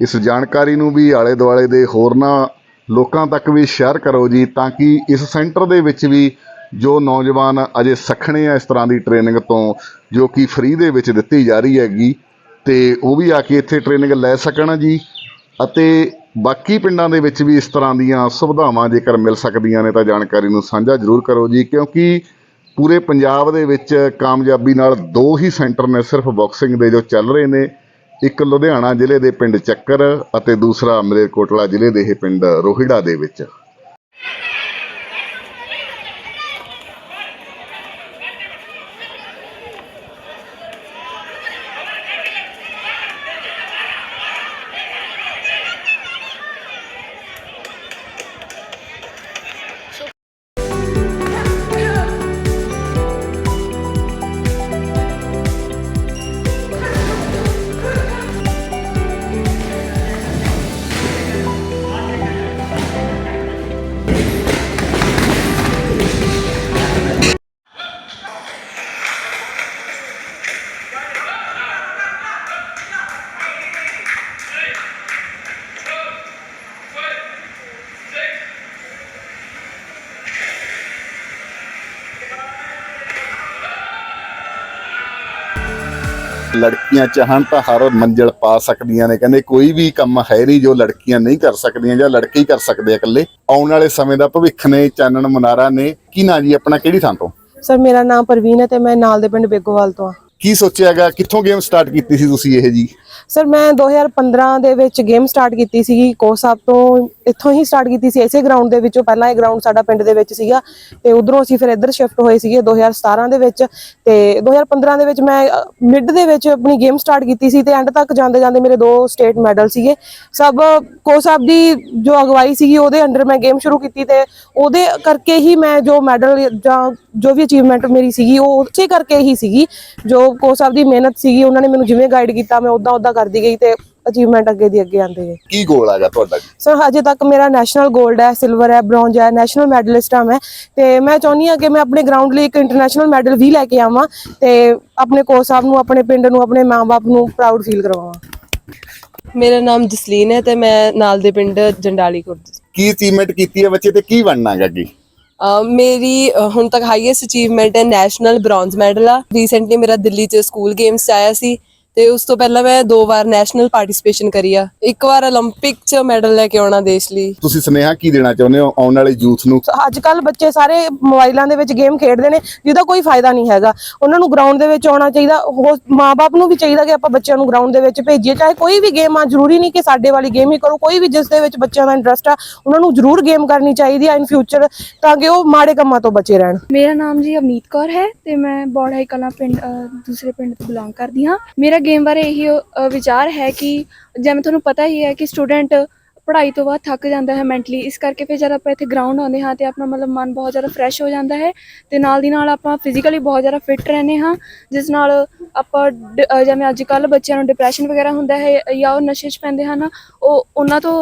ਇਸ ਜਾਣਕਾਰੀ ਨੂੰ ਵੀ ਆਲੇ ਦੁਆਲੇ ਦੇ ਹੋਰਨਾਂ ਲੋਕਾਂ ਤੱਕ ਵੀ ਸ਼ੇਅਰ ਕਰੋ ਜੀ, ਤਾਂ ਕਿ ਇਸ ਸੈਂਟਰ ਦੇ ਵਿੱਚ ਵੀ ਜੋ ਨੌਜਵਾਨ ਅਜੇ ਸਖਣੇ ਆ ਇਸ ਤਰ੍ਹਾਂ ਦੀ ਟ੍ਰੇਨਿੰਗ ਤੋਂ, ਜੋ ਕਿ ਫ੍ਰੀ ਦੇ ਵਿੱਚ ਦਿੱਤੀ ਜਾ ਰਹੀ ਹੈਗੀ, ਤੇ ਉਹ ਵੀ ਆ ਕੇ ਇੱਥੇ ਟ੍ਰੇਨਿੰਗ ਲੈ ਸਕਣ ਜੀ, ਅਤੇ ਬਾਕੀ ਪਿੰਡਾਂ ਦੇ ਵਿੱਚ ਵੀ ਇਸ ਤਰ੍ਹਾਂ ਦੀਆਂ ਸੁਵਿਧਾਵਾਂ ਜੇਕਰ ਮਿਲ ਸਕਦੀਆਂ ਨੇ ਤਾਂ ਜਾਣਕਾਰੀ ਨੂੰ ਸਾਂਝਾ ਜ਼ਰੂਰ ਕਰੋ ਜੀ, ਕਿਉਂਕਿ ਪੂਰੇ ਪੰਜਾਬ ਦੇ ਵਿੱਚ ਕਾਮਯਾਬੀ ਨਾਲ ਦੋ ਹੀ ਸੈਂਟਰ ਨੇ, ਸਿਰਫ ਬਾਕਸਿੰਗ ਦੇ ਜੋ ਚੱਲ ਰਹੇ ਨੇ ਇੱਕ ਲੁਧਿਆਣਾ ਜ਼ਿਲ੍ਹੇ ਦੇ ਪਿੰਡ ਚੱਕਰ ਅਤੇ ਦੂਸਰਾ ਮਲੇਰਕੋਟਲਾ ਜ਼ਿਲ੍ਹੇ ਦੇ ਇਹ ਪਿੰਡ ਰੋਹਿੜਾ ਦੇ ਵਿੱਚ। ਲੜਕੀਆਂ ਚਾਹਣ ਤਾਂ ਹਰ ਮੰਜ਼ਿਲ ਪਾ ਸਕਦੀਆਂ ਨੇ। ਕਹਿੰਦੇ ਕੋਈ ਵੀ ਕੰਮ ਹੈ ਨਹੀਂ ਜੋ ਲੜਕੀਆਂ ਨਹੀਂ ਕਰ ਸਕਦੀਆਂ ਜਾਂ ਲੜਕੇ ਹੀ ਕਰ ਸਕਦੇ ਆ ਇਕੱਲੇ। ਆਉਣ ਵਾਲੇ ਸਮੇਂ ਦਾ ਭਵਿੱਖ ਨੇ, ਚਾਨਣ ਮੁਨਾਰਾ ਨੇ। ਕੀ ਨਾਂ ਜੀ ਆਪਣਾ, ਕਿਹੜੀ ਥਾਂ ਤੋਂ? ਸਰ, ਮੇਰਾ ਨਾਮ ਪ੍ਰਵੀਨ ਹੈ ਤੇ ਮੈਂ ਨਾਲ ਦੇ ਪਿੰਡ ਬੇਗੋਵਾਲ ਤੋਂ ਆ ਕੀ ਸੋਚਿਆਗਾ ਕਿੱਥੋਂ ਗੇਮ ਸਟਾਰਟ ਕੀਤੀ ਸੀ ਤੁਸੀਂ ਇਹ ਜੀ? ਸਰ ਮੈਂ 2015 ਦੇ ਵਿੱਚ ਗੇਮ ਸਟਾਰਟ ਕੀਤੀ ਸੀਗੀ ਕੋਚ ਸਾਹਿਬ ਤੋਂ ਇੱਥੋਂ ਹੀ ਸਟਾਰਟ ਕੀਤੀ ਸੀ, ਇਸੇ ਗਰਾਊਂਡ ਦੇ ਵਿੱਚੋਂ ਪਹਿਲਾਂ ਇਹ ਗਰਾਊਂਡ ਸਾਡਾ ਪਿੰਡ ਦੇ ਵਿੱਚ ਸੀਗਾ ਤੇ ਉਧਰੋਂ ਅਸੀਂ ਫਿਰ ਇੱਧਰ ਸ਼ਿਫਟ ਹੋਏ ਸੀਗੇ 2017 ਦੇ ਵਿੱਚ ਤੇ 2015 ਦੇ ਵਿੱਚ ਮੈਂ ਮਿਡ ਦੇ ਵਿੱਚ ਆਪਣੀ ਗੇਮ ਸਟਾਰਟ ਕੀਤੀ ਸੀ ਤੇ ਐਂਡ ਤੱਕ ਜਾਂਦੇ ਜਾਂਦੇ ਮੇਰੇ ਦੋ ਸਟੇਟ ਮੈਡਲ ਸੀਗੇ। ਸਭ ਕੋਚ ਸਾਹਿਬ ਦੀ ਜੋ ਅਗਵਾਈ ਸੀਗੀ ਉਹਦੇ ਅੰਡਰ ਮੈਂ ਗੇਮ ਸ਼ੁਰੂ ਕੀਤੀ ਤੇ ਉਹਦੇ ਕਰਕੇ ਹੀ ਮੈਂ ਜੋ ਮੈਡਲ ਜਾਂ ਜੋ ਵੀ ਅਚੀਵਮੈਂਟ ਮੇਰੀ ਸੀਗੀ ਉਹ ਉੱਚੇ ਕਰਕੇ ਹੀ ਸੀਗੀ, ਜੋ ਕੋਚ ਸਾਹਿਬ ਦੀ ਮਿਹਨਤ ਸੀਗੀ ਉਹਨਾਂ ਨੇ ਮੈਨੂੰ ਜਿਵੇਂ ਗਾਈਡ ਕੀਤਾ ਮੈਂ ਉਦਾਂ ਉਦਾਂ ਕਰਦੀ ਗਈ ਤੇ ਅਚੀਵਮੈਂਟ ਅੱਗੇ ਦੀ ਅੱਗੇ ਆਉਂਦੇ ਗਏ। ਕੀ ਗੋਲ ਹੈਗਾ ਤੁਹਾਡਾ? ਸਰ ਹਜੇ ਤੱਕ ਮੇਰਾ ਨੈਸ਼ਨਲ 골ਡ ਹੈ ਸਿਲਵਰ ਹੈ ਬ੍ਰੌਂਜ ਹੈ ਨੈਸ਼ਨਲ ਮੈਡਲਿਸਟ ਹਾਂ ਮੈਂ। ਤੇ ਮੈਂ ਚਾਹੁੰਦੀ ਹਾਂ ਕਿ ਮੈਂ ਆਪਣੇ ਗਰਾਊਂਡ ਲਈ ਇੱਕ ਇੰਟਰਨੈਸ਼ਨਲ ਮੈਡਲ ਵੀ ਲੈ ਕੇ ਆਵਾਂ ਤੇ ਆਪਣੇ ਕੋਚ ਸਾਹਿਬ ਨੂੰ ਆਪਣੇ ਪਿੰਡ ਨੂੰ ਆਪਣੇ ਮਾਂ-ਬਾਪ ਨੂੰ ਪ੍ਰਾਊਡ ਫੀਲ ਕਰਵਾਵਾਂ। ਮੇਰਾ ਨਾਮ ਜਸਲੀਨ ਹੈ ਤੇ ਮੈਂ ਨਾਲ ਦੇ ਪਿੰਡ ਜੰਡਾਲੀ ਖੁਰਦ ਕੀ ਅਚੀਵਮੈਂਟ ਕੀਤੀ ਹੈ ਬੱਚੇ ਤੇ ਕੀ ਬਣਨਾਗਾ ਅੱਗੇ? ਅਹ ਮੇਰੀ ਹੁਣ ਤੱਕ ਹਾਈਐਸਟ ਅਚੀਵਮੈਂਟ ਹੈ ਨੈਸ਼ਨਲ ਬ੍ਰੌਂਜ਼ ਮੈਡਲ ਆ। ਰੀਸੈਂਟਲੀ ਮੇਰਾ ਦਿੱਲੀ 'ਚ ਸਕੂਲ ਗੇਮਸ 'ਚ ਆਇਆ ਸੀ। ਤੇ ਉਸ ਤੋਂ ਪਹਿਲਾਂ ਮੈਂ ਦੋ ਵਾਰ ਨੈਸ਼ਨਲ ਪਾਰਟਿਸਿਪੇਸ਼ਨ ਕਰੀ ਆ ਇੱਕ ਵਾਰ 올림픽 'ਚ ਮੈਡਲ ਲੈ ਕੇ ਆਉਣਾ ਦੇਸ਼ ਲਈ ਤੁਸੀਂ ਸੁਨੇਹਾ ਕੀ ਦੇਣਾ ਚਾਹੁੰਦੇ ਹੋ ਆਉਣ ਵਾਲੇ ਯੂਥ ਨੂੰ ਅੱਜ ਕੱਲ ਬੱਚੇ ਸਾਰੇ ਮੋਬਾਈਲਾਂ ਦੇ ਵਿੱਚ ਗੇਮ ਖੇਡਦੇ ਨੇ ਜਿਹਦਾ ਕੋਈ ਫਾਇਦਾ ਨਹੀਂ ਹੈਗਾ ਉਹਨਾਂ ਨੂੰ ਗਰਾਊਂਡ ਦੇ ਵਿੱਚ ਆਉਣਾ ਚਾਹੀਦਾ ਉਹ ਮਾਪੇ ਨੂੰ ਵੀ ਚਾਹੀਦਾ ਕਿ ਆਪਾਂ ਬੱਚਿਆਂ ਨੂੰ ਗਰਾਊਂਡ ਦੇ ਵਿੱਚ ਭੇਜੀਏ ਚਾਹੇ ਕੋਈ ਵੀ ਗੇਮ ਆ ਜ਼ਰੂਰੀ ਨਹੀਂ ਕਿ ਸਾਡੇ ਵਾਲੀ ਗੇਮ ਹੀ ਕਰੋ ਕੋਈ ਵੀ ਜਿਸ ਦੇ ਵਿੱਚ ਬੱਚਿਆਂ ਦਾ ਇੰਟਰਸਟ ਆ ਉਹਨਾਂ ਨੂੰ ਜ਼ਰੂਰ ਗੇਮ ਕਰਨੀ ਚਾਹੀਦੀ ਆ ਇਨ ਫਿਊਚਰ ਤਾਂ ਕਿ ਉਹ ਮਾੜੇ ਕੰਮਾਂ ਤੋਂ ਬਚੇ ਰਹਿਣ ਮੇਰਾ ਨਾਮ ਜੀ ਅਮਨੀਤ ਕੌਰ ਹੈ ਤੇ ਮੈਂ ਬੋੜਾਈ ਕਲਾਂ ਪਿੰਡ ਅਹ, ਦੂਸਰੇ ਪਿੰਡ ਤੋਂ ਬਿਲੋਂਗ ਕਰਦੀ ਹਾਂ ਮੇਰਾ ਗੇਮ ਬਾਰੇ ਇਹੀ ਅਹ, ਵਿਚਾਰ ਹੈ ਕਿ ਜਿਵੇਂ ਤੁਹਾਨੂੰ ਪਤਾ ਹੀ ਹੈ ਕਿ ਸਟੂਡੈਂਟ ਪੜ੍ਹਾਈ ਤੋਂ ਬਾਅਦ ਥੱਕ ਜਾਂਦਾ ਹੈ ਮੈਂਟਲੀ ਇਸ ਕਰਕੇ ਫਿਰ ਜਦ ਆਪਾਂ ਇੱਥੇ ਗਰਾਊਂਡ ਆਉਂਦੇ ਹਾਂ ਤੇ ਆਪਣਾ ਮਤਲਬ ਮਨ ਬਹੁਤ ਜ਼ਿਆਦਾ ਫਰੈਸ਼ ਹੋ ਜਾਂਦਾ ਹੈ ਤੇ ਨਾਲ ਦੀ ਨਾਲ ਆਪਾਂ ਫਿਜ਼ੀਕਲੀ ਬਹੁਤ ਜ਼ਿਆਦਾ ਫਿੱਟ ਰਹਿੰਦੇ ਹਾਂ ਜਿਸ ਨਾਲ ਆਪਾਂ ਡ- ਅਹ, ਜਿਵੇਂ ਅੱਜ ਕੱਲ ਬੱਚਿਆਂ ਨੂੰ ਡਿਪਰੈਸ਼ਨ ਵਗੈਰਾ ਹੁੰਦਾ ਹੈ ਜਾਂ ਉਹ ਨਸ਼ੇ 'ਚ ਪੈਂਦੇ ਹਨ ਉਹ ਉਹਨਾਂ ਤੋਂ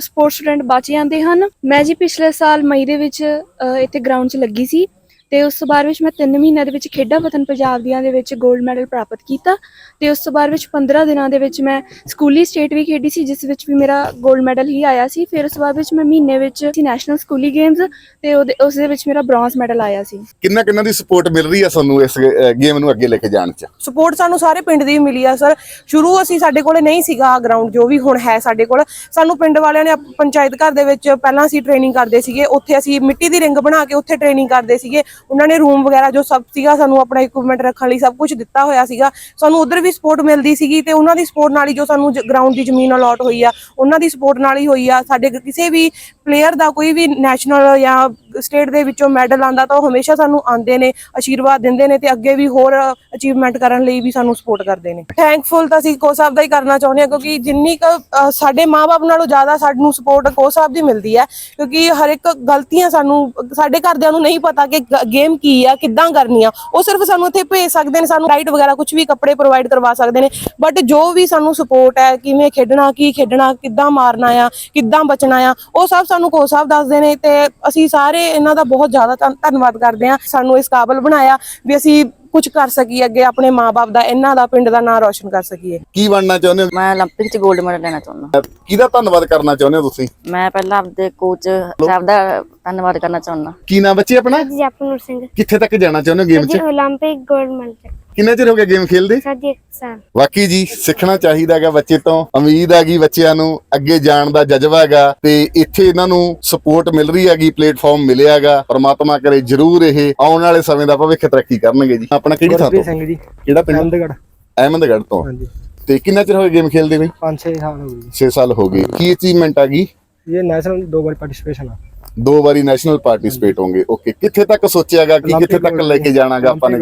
ਸਪੋਰਟਸ ਸਟੂਡੈਂਟ ਬਚ ਜਾਂਦੇ ਹਨ। ਮੈਂ ਜੀ ਪਿਛਲੇ ਸਾਲ ਮਈ ਦੇ ਵਿੱਚ ਅਹ, ਇੱਥੇ ਗਰਾਊਂਡ 'ਚ ਲੱਗੀ ਸੀ। ਤੇ ਉਸ ਤੋਂ ਬਾਅਦ ਵਿੱਚ ਮੈਂ 3 ਮਹੀਨਿਆਂ ਦੇ ਵਿੱਚ ਖੇਡਾਂ ਵਤਨ ਪੰਜਾਬ ਦੀਆਂ ਦੇ ਵਿੱਚ 골ਡ ਮੈਡਲ ਪ੍ਰਾਪਤ ਕੀਤਾ ਤੇ ਉਸ ਤੋਂ ਬਾਅਦ ਵਿੱਚ 15 ਦਿਨਾਂ ਦੇ ਵਿੱਚ ਮੈਂ ਸਕੂਲੀ ਸਟੇਟ ਵੀ ਖੇਡੀ ਸੀ ਜਿਸ ਵਿੱਚ ਵੀ ਮੇਰਾ 골ਡ ਮੈਡਲ ਹੀ ਆਇਆ ਸੀ। ਫਿਰ ਉਸ ਤੋਂ ਬਾਅਦ ਵਿੱਚ ਮੈਂ ਮਹੀਨੇ ਵਿੱਚ ਸੀ ਨੈਸ਼ਨਲ ਸਕੂਲੀ ਗੇਮਸ ਤੇ ਉਹਦੇ ਉਸ ਦੇ ਵਿੱਚ ਮੇਰਾ ਬ੍ਰੌਂਜ਼ ਮੈਡਲ ਆਇਆ ਸੀ। ਕਿੰਨਾ ਕਿੰਨਾ ਦੀ ਸਪੋਰਟ ਮਿਲ ਰਹੀ ਹੈ ਤੁਹਾਨੂੰ ਇਸ ਗੇਮ ਨੂੰ ਅੱਗੇ ਲੈ ਕੇ ਜਾਣ 'ਚ? ਸਪੋਰਟ ਸਾਨੂੰ ਸਾਰੇ ਪਿੰਡ ਦੀ ਮਿਲੀ ਆ ਸਰ। ਸ਼ੁਰੂ ਅਸੀਂ ਸਾਡੇ ਕੋਲੇ ਨਹੀਂ ਸੀਗਾ ਗਰਾਊਂਡ ਜੋ ਵੀ ਹੁਣ ਹੈ ਸਾਡੇ ਕੋਲ। ਸਾਨੂੰ ਪਿੰਡ ਵਾਲਿਆਂ ਨੇ ਪੰਚਾਇਤ ਘਰ ਦੇ ਵਿੱਚ ਪਹਿਲਾਂ ਅਸੀਂ ਟ੍ਰੇਨਿੰਗ ਕਰਦੇ ਸੀਗੇ। ਉੱਥੇ ਅਸੀਂ ਮਿੱਟੀ ਦੀ ਰਿੰਗ ਬਣਾ ਕੇ ਉੱਥੇ ਟ੍ਰੇਨਿੰਗ ਕਰਦੇ ਸੀਗੇ। ਉਹਨਾਂ ਨੇ ਰੂਮ ਵਗੈਰਾ ਜੋ ਸਭ ਸੀਗਾ, ਸਾਨੂੰ ਆਪਣਾ ਇਕਵਿਪਮੈਂਟ ਰੱਖਣ ਲਈ ਸਭ ਕੁਝ ਦਿੱਤਾ ਹੋਇਆ ਸੀਗਾ। ਸਾਨੂੰ ਉਧਰ ਵੀ ਸਪੋਰਟ ਮਿਲਦੀ ਸੀਗੀ ਤੇ ਉਹਨਾਂ ਦੀ ਸਪੋਰਟ ਨਾਲ ਹੀ ਜੋ ਸਾਨੂੰ ਗਰਾਊਂਡ ਦੀ ਜ਼ਮੀਨ ਅਲਾਟ ਹੋਈ ਆ, ਉਹਨਾਂ ਦੀ ਸਪੋਰਟ ਨਾਲ ਹੀ ਹੋਈ ਆ। ਸਾਡੇ ਕਿਸੇ ਵੀ ਪਲੇਅਰ ਦਾ ਕੋਈ ਵੀ ਨੈਸ਼ਨਲ ਜਾਂ ਸਟੇਟ ਦੇ ਵਿੱਚੋਂ ਮੈਡਲ ਆਂਦਾ ਤਾਂ ਉਹ ਹਮੇਸ਼ਾ ਸਾਨੂੰ ਆਂਦੇ ਨੇ ਆਸ਼ੀਰਵਾਦ ਦਿੰਦੇ ਨੇ ਤੇ ਅੱਗੇ ਵੀ ਹੋਰ ਅਚੀਵਮੈਂਟ ਕਰਨ ਲਈ ਵੀ ਸਾਨੂੰ ਸਪੋਰਟ ਕਰਦੇ ਨੇ। ਥੈਂਕਫੁਲ ਤਾਂ ਅਸੀਂ ਕੋ ਸਾਹਿਬ ਦਾ ਹੀ ਕਰਨਾ ਚਾਹੁੰਦੇ ਹਾਂ ਕਿਉਂਕਿ ਜਿੰਨੀ ਕੁ ਅ, ਸਾਡੇ ਮਾਪੇ ਨਾਲੋਂ ਜ਼ਿਆਦਾ ਸਾਨੂੰ ਸਪੋਰਟ ਕੋ ਸਾਹਿਬ ਦੀ ਮਿਲਦੀ ਹੈ ਕਿਉਂਕਿ ਹਰ ਇੱਕ ਗਲਤੀਆਂ ਸਾਨੂੰ ਸਾਡੇ ਘਰਦਿਆਂ ਨੂੰ ਨਹੀਂ ਪਤਾ ਕਿ ਗੇਮ ਕੀ ਆ ਕਿੱਦਾਂ ਕਰਨੀ ਆ। ਉਹ ਸਿਰਫ ਸਾਨੂੰ ਇੱਥੇ ਭੇਜ ਸਕਦੇ ਨੇ ਸਾਨੂੰ ਰਾਈਟ ਵਗੈਰਾ ਕੁਝ ਵੀ ਕੱਪੜੇ ਪ੍ਰੋਵਾਈਡ ਕਰਵਾ ਸਕਦੇ ਨੇ। ਬਟ ਜੋ ਵੀ ਸਾਨੂੰ ਸਪੋਰਟ ਹੈ ਕਿਵੇਂ ਖੇਡਣਾ ਕੀ ਖੇਡਣਾ ਕਿੱਦਾਂ ਮਾਰਨਾ ਆ ਕਿੱਦਾਂ ਬਚਣਾ ਆ ਉਹ ਸਭ ਸਾਨੂੰ ਕੋ ਸਾਹਿਬ ਦੱਸਦੇ ਨੇ ਤੇ ਅਸੀਂ ਸਾਰੇ ਸਾਰੇ ਇਹਨਾਂ ਦਾ ਬਹੁਤ ਜ਼ਿਆਦਾ ਧੰਨਵਾਦ ਕਰਦੇ ਆ ਸਾਨੂੰ ਇਸ ਕਾਬਲ ਬਣਾਇਆ ਵੀ ਅਸੀਂ ਕੁਝ ਕਰ ਸਕੀਏ ਅੱਗੇ ਆਪਣੇ ਮਾਪੇ ਦਾ ਇਹਨਾਂ ਦਾ ਪਿੰਡ ਦਾ ਨਾਮ ਰੋਸ਼ਨ ਕਰ ਸਕੀਏ। ਕੀ ਬਣਨਾ ਚਾਹੁੰਦੇ ਹੋ? ਮੈਂ 올림픽 ਚ 골ਡ ਮੈਡਲ ਲੈਣਾ ਚਾਹੁੰਦਾ। ਕਿਹਦਾ ਧੰਨਵਾਦ ਕਰਨਾ ਚਾਹੁੰਦੇ ਹੋ ਤੁਸੀਂ? ਮੈਂ ਪਹਿਲਾਂ ਆਪਦੇ ਕੋਚ ਸਾਹਿਬ ਦਾ ਧੰਨਵਾਦ ਕਰਨਾ ਚਾਹੁੰਦਾ। ਕੀ ਨਾਮ ਬੱਚੇ ਆਪਣਾ? ਜਪਨੂਰ ਸਿੰਘ। ਕਿੱਥੇ ਤੱਕ ਜਾਣਾ ਚਾਹੁੰਦੇ ਹੋ ਗੇਮ ਚ? 올림픽 골ਡ ਮੈਡਲ ਕਿੰਨਾ ਚਿਰ ਹੋ ਗਿਆ ਗੇਮ ਖੇਲਦੇ? ਸਾਡੀ ਸਾਲ। ਵਾਕਈ ਜੀ ਸਿੱਖਣਾ ਚਾਹੀਦਾ ਹੈਗਾ ਬੱਚੇ ਤੋਂ। ਉਮੀਦ ਹੈਗੀ ਬੱਚਿਆਂ ਨੂੰ ਅੱਗੇ ਜਾਣ ਦਾ ਜਜ਼ਬਾ ਹੈਗਾ ਤੇ ਇੱਥੇ ਇਹਨਾਂ ਨੂੰ ਸਪੋਰਟ ਮਿਲ ਰਹੀ ਹੈਗੀ ਪਲੇਟਫਾਰਮ ਮਿਲਿਆ ਹੈਗਾ ਪ੍ਰਮਾਤਮਾ ਕਰੇ ਜਰੂਰ ਇਹ ਆਉਣ ਵਾਲੇ ਸਮੇਂ ਦਾ ਭਵਿੱਖ ਤਰੱਕੀ ਕਰਨਗੇ ਜੀ। ਆਪਣਾ ਕਿਹੜੀ ਥਾਂ ਤੋਂ? ਸਿੰਘ ਜੀ। ਕਿਹੜਾ ਪਿੰਡ? ਅਹਿਮਦਗੜ੍ਹ। ਅਹਿਮਦਗੜ੍ਹ ਤੋਂ। ਹਾਂਜੀ। ਤੇ ਕਿੰਨਾ ਚਿਰ ਹੋ ਗਿਆ ਗੇਮ ਖੇਲਦੇ ਬਈ? 5-6 ਸਾਲ ਹੋ ਗਏ 6 ਸਾਲ ਹੋ ਗਏ। ਕੀ ਅਚੀਵਮੈਂਟ ਹੈਗੀ ਜੀ ਇਹ ਨੈਸ਼ਨਲ ਦੋ ਵਾਰ ਪਾਰਟਿਸਿਪੇਸ਼ਨ ਆ। ਦੋ ਵਾਰੀ ਨੈਸ਼ਨਲ ਪਾਰਟਿਸਿਪੇਟ ਹੋਗੇ ਓਕੇ ਕਿੱਥੇ ਤੱਕ ਸੋਚਿਆਗਾ ਕਿ ਕਿੱਥੇ ਤੱਕ ਲੈ ਕੇ ਜਾਣਾਗਾ ਆਪਾਂ ਨੇ।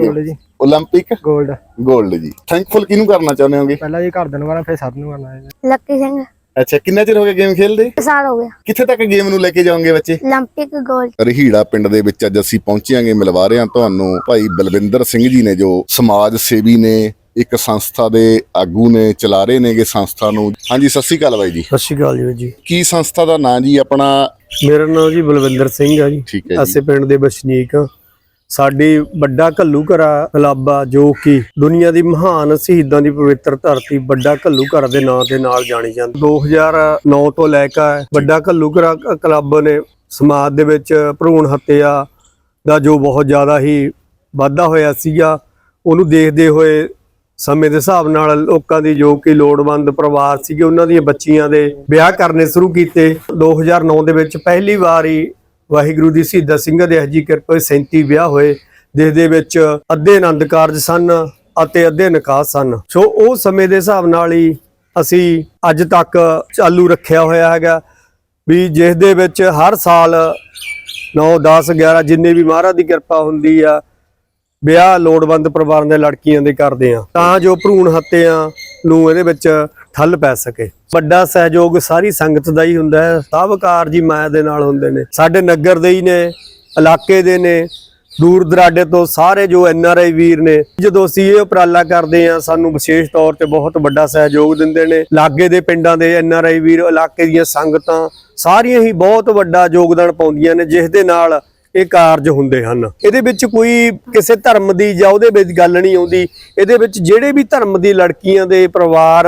올림픽 골ਡ 골ਡ ਜੀ। ਥੈਂਕਫੁਲ ਕਿਹਨੂੰ ਕਰਨਾ ਚਾਹੁੰਦੇ ਹੋਗੇ? ਪਹਿਲਾਂ ਜੀ ਘਰ ਨੂੰ ਕਰਨਾ ਫਿਰ ਸਭ ਨੂੰ ਕਰਨਾ ਹੈ ਲੱਕੀ ਸਿੰਘ ਅੱਛਾ ਕਿੰਨਾ ਚਿਰ ਹੋ ਗਿਆ ਗੇਮ ਖੇਲਦੇ? ਸਾਲ ਹੋ ਗਿਆ। ਕਿੱਥੇ ਤੱਕ ਗੇਮ ਨੂੰ ਲੈ ਕੇ ਜਾਓਗੇ ਬੱਚੇ? 올림픽 골ਡ ਰਹੀੜਾ ਪਿੰਡ ਦੇ ਵਿੱਚ ਅੱਜ ਅਸੀਂ ਪਹੁੰਚਿਆਂਗੇ ਮਿਲਵਾ ਰਹੇ ਹਾਂ ਤੁਹਾਨੂੰ। ਭਾਈ ਬਲਵਿੰਦਰ ਸਿੰਘ ਜੀ ਨੇ ਜੋ ਸਮਾਜ ਸੇਵੀ ਨੇ ਇੱਕ ਸੰਸਥਾ ਦੇ ਆਗੂ ਨੇ ਚਲਾ ਰਹੇ ਨੇਗੇ ਸੰਸਥਾ ਨੂੰ। ਹਾਂਜੀ ਸਤਿ ਸ੍ਰੀ ਅਕਾਲ ਬਾਈ ਜੀ। ਸਤਿ ਸ਼੍ਰੀ ਅਕਾਲ ਜੀ ਜੀ। ਕੀ ਸੰਸਥਾ ਦਾ ਨਾਂ ਜੀ ਆਪਣਾ? ਮੇਰਾ ਨਾਮ ਜੀ ਬਲਵਿੰਦਰ ਸਿੰਘ ਆ ਜੀ। ਠੀਕ ਹੈ ਅਸੀਂ ਪਿੰਡ ਦੇ ਵਸਨੀਕ ਆ ਸਾਡੀ ਵੱਡਾ ਘੱਲੂ ਘਰਾ ਕਲੱਬ ਆ, ਜੋ ਕਿ ਦੁਨੀਆ ਦੀ ਮਹਾਨ ਸ਼ਹੀਦਾਂ ਦੀ ਪਵਿੱਤਰ ਧਰਤੀ ਵੱਡਾ ਘੱਲੂ ਘਰ ਦੇ ਨਾਂ ਦੇ ਨਾਲ ਜਾਣੀ ਜਾਂਦੀ 2009 ਤੋਂ ਲੈ ਕੇ ਵੱਡਾ ਘੱਲੂ ਘਰਾ ਕਲੱਬ ਨੇ ਸਮਾਜ ਦੇ ਵਿੱਚ ਭਰੂਣ ਹੱਤਿਆ ਦਾ ਜੋ ਬਹੁਤ ਜ਼ਿਆਦਾ ਹੀ ਵਾਧਾ ਹੋਇਆ ਸੀਗਾ, ਉਹਨੂੰ ਦੇਖਦੇ ਹੋਏ ਸਮੇਂ ਦੇ ਹਿਸਾਬ ਨਾਲ ਲੋਕਾਂ ਦੀ ਜੋ ਕਿ ਲੋੜਵੰਦ ਪਰਿਵਾਰ ਸੀਗੇ, ਉਹਨਾਂ ਦੀਆਂ ਬੱਚੀਆਂ ਦੇ ਵਿਆਹ ਕਰਨੇ ਸ਼ੁਰੂ ਕੀਤੇ। 2009 ਦੇ ਵਿੱਚ ਪਹਿਲੀ ਵਾਰ ਹੀ ਵਾਹਿਗੁਰੂ ਦੀ ਸ਼ਹੀਦਾਂ ਸਿੰਘਾਂ ਦੇ ਹਜੀ ਕਿਰਪਾ ਹੋਈ 37 ਵਿਆਹ ਹੋਏ ਜਿਸ ਦੇ ਵਿੱਚ ਅੱਧੇ ਆਨੰਦ ਕਾਰਜ ਸਨ ਅਤੇ ਅੱਧੇ ਨਿਕਾਸ ਸਨ। ਸੋ ਉਹ ਸਮੇਂ ਦੇ ਹਿਸਾਬ ਨਾਲ ਹੀ ਅਸੀਂ ਅੱਜ ਤੱਕ ਚਾਲੂ ਰੱਖਿਆ ਹੋਇਆ ਹੈਗਾ ਵੀ ਜਿਸ ਦੇ ਵਿੱਚ ਹਰ ਸਾਲ 9 10 11 ਜਿੰਨੇ ਵੀ ਮਹਾਰਾਜ ਦੀ ਕਿਰਪਾ ਹੁੰਦੀ ਆ, ਵਿਆਹ ਲੋੜਵੰਦ ਪਰਿਵਾਰਾਂ ਦੇ ਲੜਕੀਆਂ ਦੇ ਕਰਦੇ ਆ। ਤਾਂ ਜੋ ਭਰੂਣ ਹੱਤਿਆਂ ਨੂੰ ਇਹਦੇ ਵਿੱਚ ਠੱਲ ਪੈ ਸਕੇ। ਵੱਡਾ ਸਹਿਯੋਗ ਸਾਰੀ ਸੰਗਤ ਦਾ ਹੀ ਹੁੰਦਾ ਹੈ। ਸਭ ਕਾਰਜੀ ਮਾਇਆ ਦੇ ਨਾਲ ਹੁੰਦੇ ਨੇ। ਸਾਡੇ ਨਗਰ ਦੇ ਹੀ ਨੇ, ਇਲਾਕੇ ਦੇ ਨੇ, ਦੂਰ ਦਰਾਡੇ ਤੋਂ ਸਾਰੇ ਜੋ ਐਨ ਆਰ ਆਈ ਵੀਰ ਨੇ, ਜਦੋਂ ਅਸੀਂ ਇਹ ਉਪਰਾਲਾ ਕਰਦੇ ਆ ਸਾਨੂੰ ਵਿਸ਼ੇਸ਼ ਤੌਰ ਤੇ ਬਹੁਤ ਵੱਡਾ ਸਹਿਯੋਗ ਦਿੰਦੇ ਨੇ। ਲਾਗੇ ਦੇ ਪਿੰਡਾਂ ਦੇ ਐਨ ਆਰ ਆਈ ਵੀਰ, ਇਲਾਕੇ ਦੀਆਂ ਸੰਗਤਾਂ, ਸਾਰੀਆਂ ਹੀ ਬਹੁਤ ਵੱਡਾ ਯੋਗਦਾਨ ਪਾਉਂਦੀਆਂ ਨੇ ਜਿਸ ਦੇ ਨਾਲ ਇਹ ਕਾਰਜ ਹੁੰਦੇ ਹਨ। ਇਹਦੇ ਵਿੱਚ ਕੋਈ ਕਿਸੇ ਧਰਮ ਦੀ ਜਾਂ ਉਹਦੇ ਵਿੱਚ ਗੱਲ ਨਹੀਂ ਆਉਂਦੀ। ਇਹਦੇ ਵਿੱਚ ਜਿਹੜੇ ਵੀ ਧਰਮ ਦੀ ਲੜਕੀਆਂ ਦੇ ਪਰਿਵਾਰ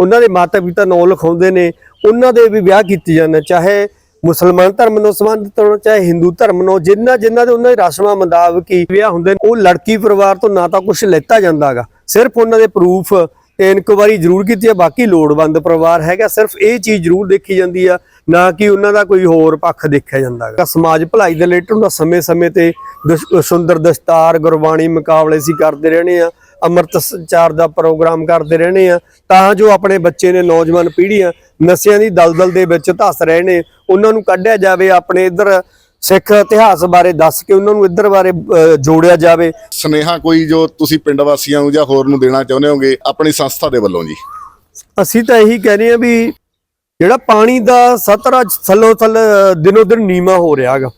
ਉਹਨਾਂ ਦੇ ਮਾਤਾ ਪਿਤਾ ਨਾਂ ਲਿਖਾਉਂਦੇ ਨੇ, ਉਹਨਾਂ ਦੇ ਵੀ ਵਿਆਹ ਕੀਤੇ ਜਾਂਦੇ ਚਾਹੇ ਮੁਸਲਮਾਨ ਧਰਮ ਨੂੰ ਸੰਬੰਧਿਤ ਹੋਣ, ਚਾਹੇ ਹਿੰਦੂ ਧਰਮ ਨੂੰ ਜਿੰਨਾ ਜਿੰਨਾ ਦੇ ਉਹਨਾਂ ਦੇ ਰਸਮਾਂ ਮੁਤਾਬਕ ਹੀ ਵਿਆਹ ਹੁੰਦੇ ਨੇ, ਉਹ ਲੜਕੀ ਪਰਿਵਾਰ ਤੋਂ ਨਾ ਤਾਂ ਕੁਝ ਲੈਤਾ ਜਾਂਦਾਗਾ ਸਿਰਫ ਉਹਨਾਂ ਦੇ ਪ੍ਰੂਫ ਤੇ ਇਨਕੁਆਰੀ ਜ਼ਰੂਰ ਕੀਤੀ ਹੈ, ਬਾਕੀ ਲੋੜਵੰਦ ਪਰਿਵਾਰ ਹੈਗਾ, ਸਿਰਫ ਇਹ ਚੀਜ਼ ਜ਼ਰੂਰ ਦੇਖੀ ਜਾਂਦੀ ਆ, ਨਾ ਕਿ ਉਹਨਾਂ ਦਾ ਕੋਈ ਹੋਰ ਪੱਖ ਦੇਖਿਆ ਜਾਂਦਾ ਹੈ ਸਮਾਜ ਭਲਾਈ ਦੇ ਰਿਲੇਟਡ ਹੁੰਦਾ, ਸਮੇਂ-ਸਮੇਂ ਤੇ ਦਸ- ਸੁੰਦਰ ਦਸਤਾਰ, ਗੁਰਬਾਣੀ ਮੁਕਾਬਲੇ ਸੀ ਕਰਦੇ ਰਹਿਣੇ ਆ ਅੰਮ੍ਰਿਤ ਸੰਚਾਰ ਦਾ ਪ੍ਰੋਗਰਾਮ ਕਰਦੇ ਰਹਿਣੇ ਆ ਤਾਂ ਜੋ ਆਪਣੇ ਬੱਚੇ ਨੇ ਨੌਜਵਾਨ ਪੀੜ੍ਹੀਆਂ ਨਸ਼ਿਆਂ ਦੀ ਦਲਦਲ ਦੇ ਵਿੱਚ ਧੱਸ ਰਹੇ ਨੇ ਉਹਨਾਂ ਨੂੰ ਕੱਢਿਆ ਜਾਵੇ ਆਪਣੇ ਇੱਧਰ ਸਿੱਖ ਇਤਿਹਾਸ ਬਾਰੇ ਦੱਸ ਕੇ ਉਹਨਾਂ ਨੂੰ ਇੱਧਰ ਬਾਰੇ ਜੋੜਿਆ ਜਾਵੇ। ਸੁਨੇਹਾ ਕੋਈ ਜੋ ਤੁਸੀਂ ਪਿੰਡ ਵਾਸੀਆਂ ਨੂੰ ਜਾਂ ਹੋਰ ਨੂੰ ਦੇਣਾ ਚਾਹੁੰਦੇ ਹੋਗੇ ਆਪਣੀ ਸੰਸਥਾ ਦੇ ਵੱਲੋਂ ਜੀ। ਅਸੀਂ ਤਾਂ ਇਹੀ ਕਹਿੰਦੇ ਆ ਵੀ ਜਿਹੜਾ ਪਾਣੀ ਦਾ ਸਤਰਾ ਥੱਲੋਂ ਥੱਲ ਦਿਨੋ ਦਿਨ ਨੀਵਾ ਹੋ ਰਿਹਾ ਹੈਗਾ।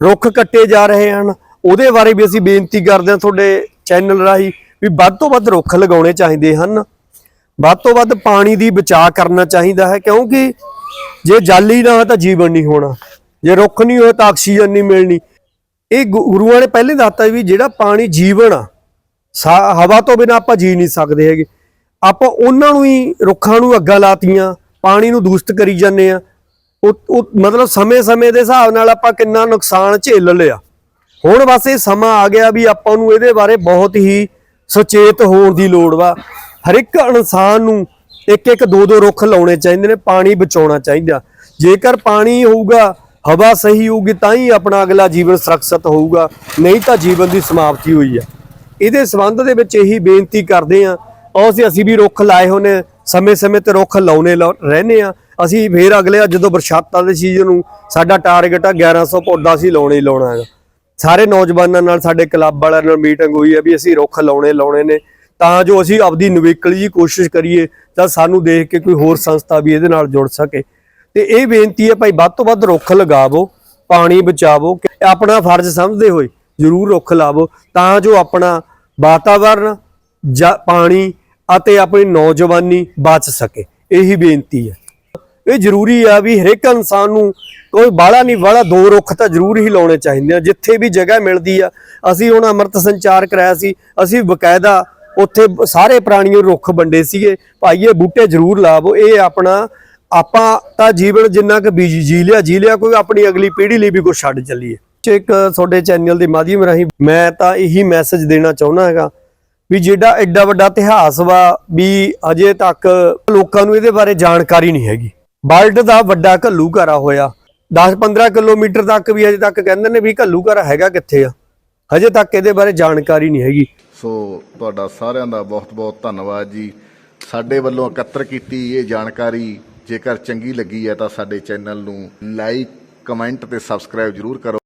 ਰੁੱਖ ਕੱਟੇ ਜਾ ਰਹੇ ਹਨ ਉਹਦੇ ਬਾਰੇ ਵੀ ਅਸੀਂ ਬੇਨਤੀ ਕਰਦੇ ਹਾਂ ਤੁਹਾਡੇ ਚੈਨਲ ਰਾਹੀਂ ਵੀ ਵੱਧ ਤੋਂ ਵੱਧ ਰੁੱਖ ਲਗਾਉਣੇ ਚਾਹੀਦੇ ਹਨ। ਵੱਧ ਤੋਂ ਵੱਧ ਪਾਣੀ ਦੀ ਬਚਾਅ ਕਰਨਾ ਚਾਹੀਦਾ ਹੈ, ਕਿਉਂਕਿ ਜੇ ਜਾਲੀ ਨਾ ਹੋਇਆ ਤਾਂ ਜੀਵਨ ਨਹੀਂ ਹੋਣਾ। ਜੇ ਰੁੱਖ ਨਹੀਂ ਹੋਇਆ ਤਾਂ ਆਕਸੀਜਨ ਨਹੀਂ ਮਿਲਣੀ। ਇਹ ਗੁ- ਗੁਰੂਆਂ ਨੇ ਪਹਿਲੇ ਦੱਸਤਾ ਵੀ ਜਿਹੜਾ ਪਾਣੀ ਜੀਵਨ ਆ, ਸਾ- ਹਵਾ ਤੋਂ ਬਿਨਾ ਆਪਾਂ ਜੀ ਨਹੀਂ ਸਕਦੇ ਹੈਗੇ। ਆਪਾਂ ਉਹਨਾਂ ਨੂੰ ਹੀ ਰੁੱਖਾਂ ਨੂੰ ਅੱਗਾ ਲਾਤੀਆਂ, ਪਾਣੀ ਨੂੰ ਦੂਸ਼ਿਤ ਕਰੀ ਜਾਂਦੇ ਆ ਉਹ ਉਹ ਮਤਲਬ ਸਮੇਂ-ਸਮੇਂ ਦੇ ਹਿਸਾਬ ਨਾਲ ਆਪਾਂ ਕਿੰਨਾ ਨੁਕਸਾਨ ਝੇਲ ਲਿਆ। ਹੁਣ ਬਸ ਇਹ ਸਮਾਂ ਆ ਗਿਆ ਵੀ ਆਪਾਂ ਨੂੰ ਇਹਦੇ ਬਾਰੇ ਬਹੁਤ ਹੀ ਸੁਚੇਤ ਹੋਣ ਦੀ ਲੋੜ ਵਾ। ਹਰ ਇੱਕ ਇਨਸਾਨ ਨੂੰ ਇੱਕ ਇੱਕ ਦੋ ਦੋ ਰੁੱਖ ਲਾਉਣੇ ਚਾਹੀਦੇ ਨੇ, ਪਾਣੀ ਬਚਾਉਣਾ ਚਾਹੀਦਾ। ਜੇਕਰ ਪਾਣੀ ਹੋਊਗਾ, ਹਵਾ ਸਹੀ ਹੋਊਗੀ, ਤਾਂ ਹੀ ਆਪਣਾ ਅਗਲਾ ਜੀਵਨ ਸੁਰੱਖਿਅਤ ਹੋਊਗਾ, ਨਹੀਂ ਤਾਂ ਜੀਵਨ ਦੀ ਸਮਾਪਤੀ ਹੋਈ ਆ। ਇਹਦੇ ਸੰਬੰਧ ਦੇ ਵਿੱਚ ਇਹੀ ਬੇਨਤੀ ਕਰਦੇ ਆ ਔਰ ਅਸੀਂ ਅਸੀਂ ਵੀ ਰੁੱਖ ਲਾਏ ਹੋਣੇ ਸਮੇਂ-ਸਮੇਂ ਤੇ ਰੁੱਖ ਲਾਉਣੇ ਲਾ- ਰਹਿੰਦੇ ਆ। ਅਸੀਂ ਫੇਰ ਅਗਲੇ, ਜਦੋਂ ਬਰਸਾਤਾਂ ਦੇ ਸੀਜ਼ਨ ਨੂੰ ਸਾਡਾ ਟਾਰਗੇਟ ਆ 1100 ਪੌਦਾ ਅਸੀਂ ਲਾਉਣੇ ਹੀ ਲਾਉਣਾ ਹੈਗਾ। ਸਾਰੇ ਨੌਜਵਾਨਾਂ ਨਾਲ ਸਾਡੇ ਕਲੱਬ ਵਾਲਿਆਂ ਨਾਲ ਮੀਟਿੰਗ ਹੋਈ ਹੈ ਵੀ ਅਸੀਂ ਰੁੱਖ ਲਾਉਣੇ ਲਾਉਣੇ ਨੇ। ਤਾਂ ਜੋ ਅਸੀਂ ਆਪਦੀ ਨਵੇਕਲੀ ਜੀ ਕੋਸ਼ਿਸ਼ ਕਰੀਏ, ਤਾਂ ਸਾਨੂੰ ਦੇਖ ਕੇ ਕੋਈ ਹੋਰ ਸੰਸਥਾ ਵੀ ਇਹਦੇ ਨਾਲ ਜੁੜ ਸਕੇ। ਤੇ ਇਹ ਬੇਨਤੀ ਹੈ ਭਾਈ, ਵੱਧ ਤੋਂ ਵੱਧ ਰੁੱਖ ਲਗਾਵੋ, ਪਾਣੀ ਬਚਾਵੋ, ਕਿ ਆਪਣਾ ਫਰਜ਼ ਸਮਝਦੇ ਹੋਏ ਜ਼ਰੂਰ ਰੁੱਖ ਲਾਵੋ, ਤਾਂ ਜੋ ਆਪਣਾ ਵਾਤਾਵਰਨ, ਜਾਂ ਪਾਣੀ ਅਤੇ ਆਪਣੀ ਨੌਜਵਾਨੀ ਬਚ ਸਕੇ। ਇਹੀ ਬੇਨਤੀ ਹੈ। ਇਹ ਜ਼ਰੂਰੀ ਆ ਵੀ ਹਰੇਕ ਇਨਸਾਨ ਨੂੰ ਕੋਈ ਬਾਹਲਾ ਨਹੀਂ ਵਾਲਾ ਦੋ ਰੁੱਖ ਤਾਂ ਜ਼ਰੂਰ ਹੀ ਲਾਉਣੇ ਚਾਹੀਦੇ ਆ, ਜਿੱਥੇ ਵੀ ਜਗ੍ਹਾ ਮਿਲਦੀ ਆ। ਅਸੀਂ ਹੁਣ ਅੰਮ੍ਰਿਤ ਸੰਚਾਰ ਕਰਾਇਆ ਸੀ, ਅਸੀਂ ਬਕਾਇਦਾ ਉੱਥੇ ਸਾਰੇ ਪ੍ਰਾਣੀਆਂ ਰੁੱਖ ਵੰਡੇ ਸੀਗੇ। ਭਾਈ ਇਹ ਬੂਟੇ ਜ਼ਰੂਰ ਲਾਵੋ, ਇਹ ਆਪਣਾ, ਆਪਾਂ ਤਾਂ ਜੀਵਨ ਜਿੰਨਾ ਕੁ ਬੀਜੀ ਜੀ ਲਿਆ ਜੀ ਲਿਆ, ਕੋਈ ਆਪਣੀ ਅਗਲੀ ਪੀੜ੍ਹੀ ਲਈ ਵੀ ਕੁਝ ਛੱਡ ਚੱਲੀਏ। ਇੱਕ ਤੁਹਾਡੇ ਚੈਨਲ ਦੇ ਮਾਧਿਅਮ ਰਾਹੀਂ ਮੈਂ ਤਾਂ ਇਹੀ ਮੈਸੇਜ ਦੇਣਾ ਚਾਹੁੰਦਾ ਹੈਗਾ ਵੀ ਜਿਹੜਾ ਐਡਾ ਵੱਡਾ ਇਤਿਹਾਸ ਵਾ ਵੀ ਅਜੇ ਤੱਕ ਲੋਕਾਂ ਨੂੰ ਇਹਦੇ ਬਾਰੇ ਜਾਣਕਾਰੀ ਨਹੀਂ ਹੈਗੀ। ਵਰਲਡ ਦਾ ਵੱਡਾ ਘੱਲੂਘਾਰਾ ਹੋਇਆ। 10-15 ਕਿਲੋਮੀਟਰ ਤੱਕ ਵੀ ਅਜੇ ਤੱਕ ਕਹਿੰਦੇ ਨੇ ਵੀ ਘੱਲੂਘਾਰਾ ਹੈਗਾ ਕਿੱਥੇ ਆ। ਹਜੇ ਤੱਕ ਇਹਦੇ ਬਾਰੇ ਜਾਣਕਾਰੀ ਨਹੀਂ ਹੈਗੀ। ਸੋ ਤੁਹਾਡਾ ਸਾਰਿਆਂ ਦਾ ਬਹੁਤ-ਬਹੁਤ ਧੰਨਵਾਦ ਜੀ। ਸਾਡੇ ਵੱਲੋਂ ਇਕੱਤਰ ਕੀਤੀ ਇਹ ਜਾਣਕਾਰੀ। ਜੇਕਰ ਚੰਗੀ ਲੱਗੀ ਹੈ ਤਾਂ ਸਾਡੇ ਚੈਨਲ ਨੂੰ ਲਾਈਕ, ਕਮੈਂਟ ਤੇ ਸਬਸਕ੍ਰਾਈਬ ਜਰੂਰ ਕਰੋ।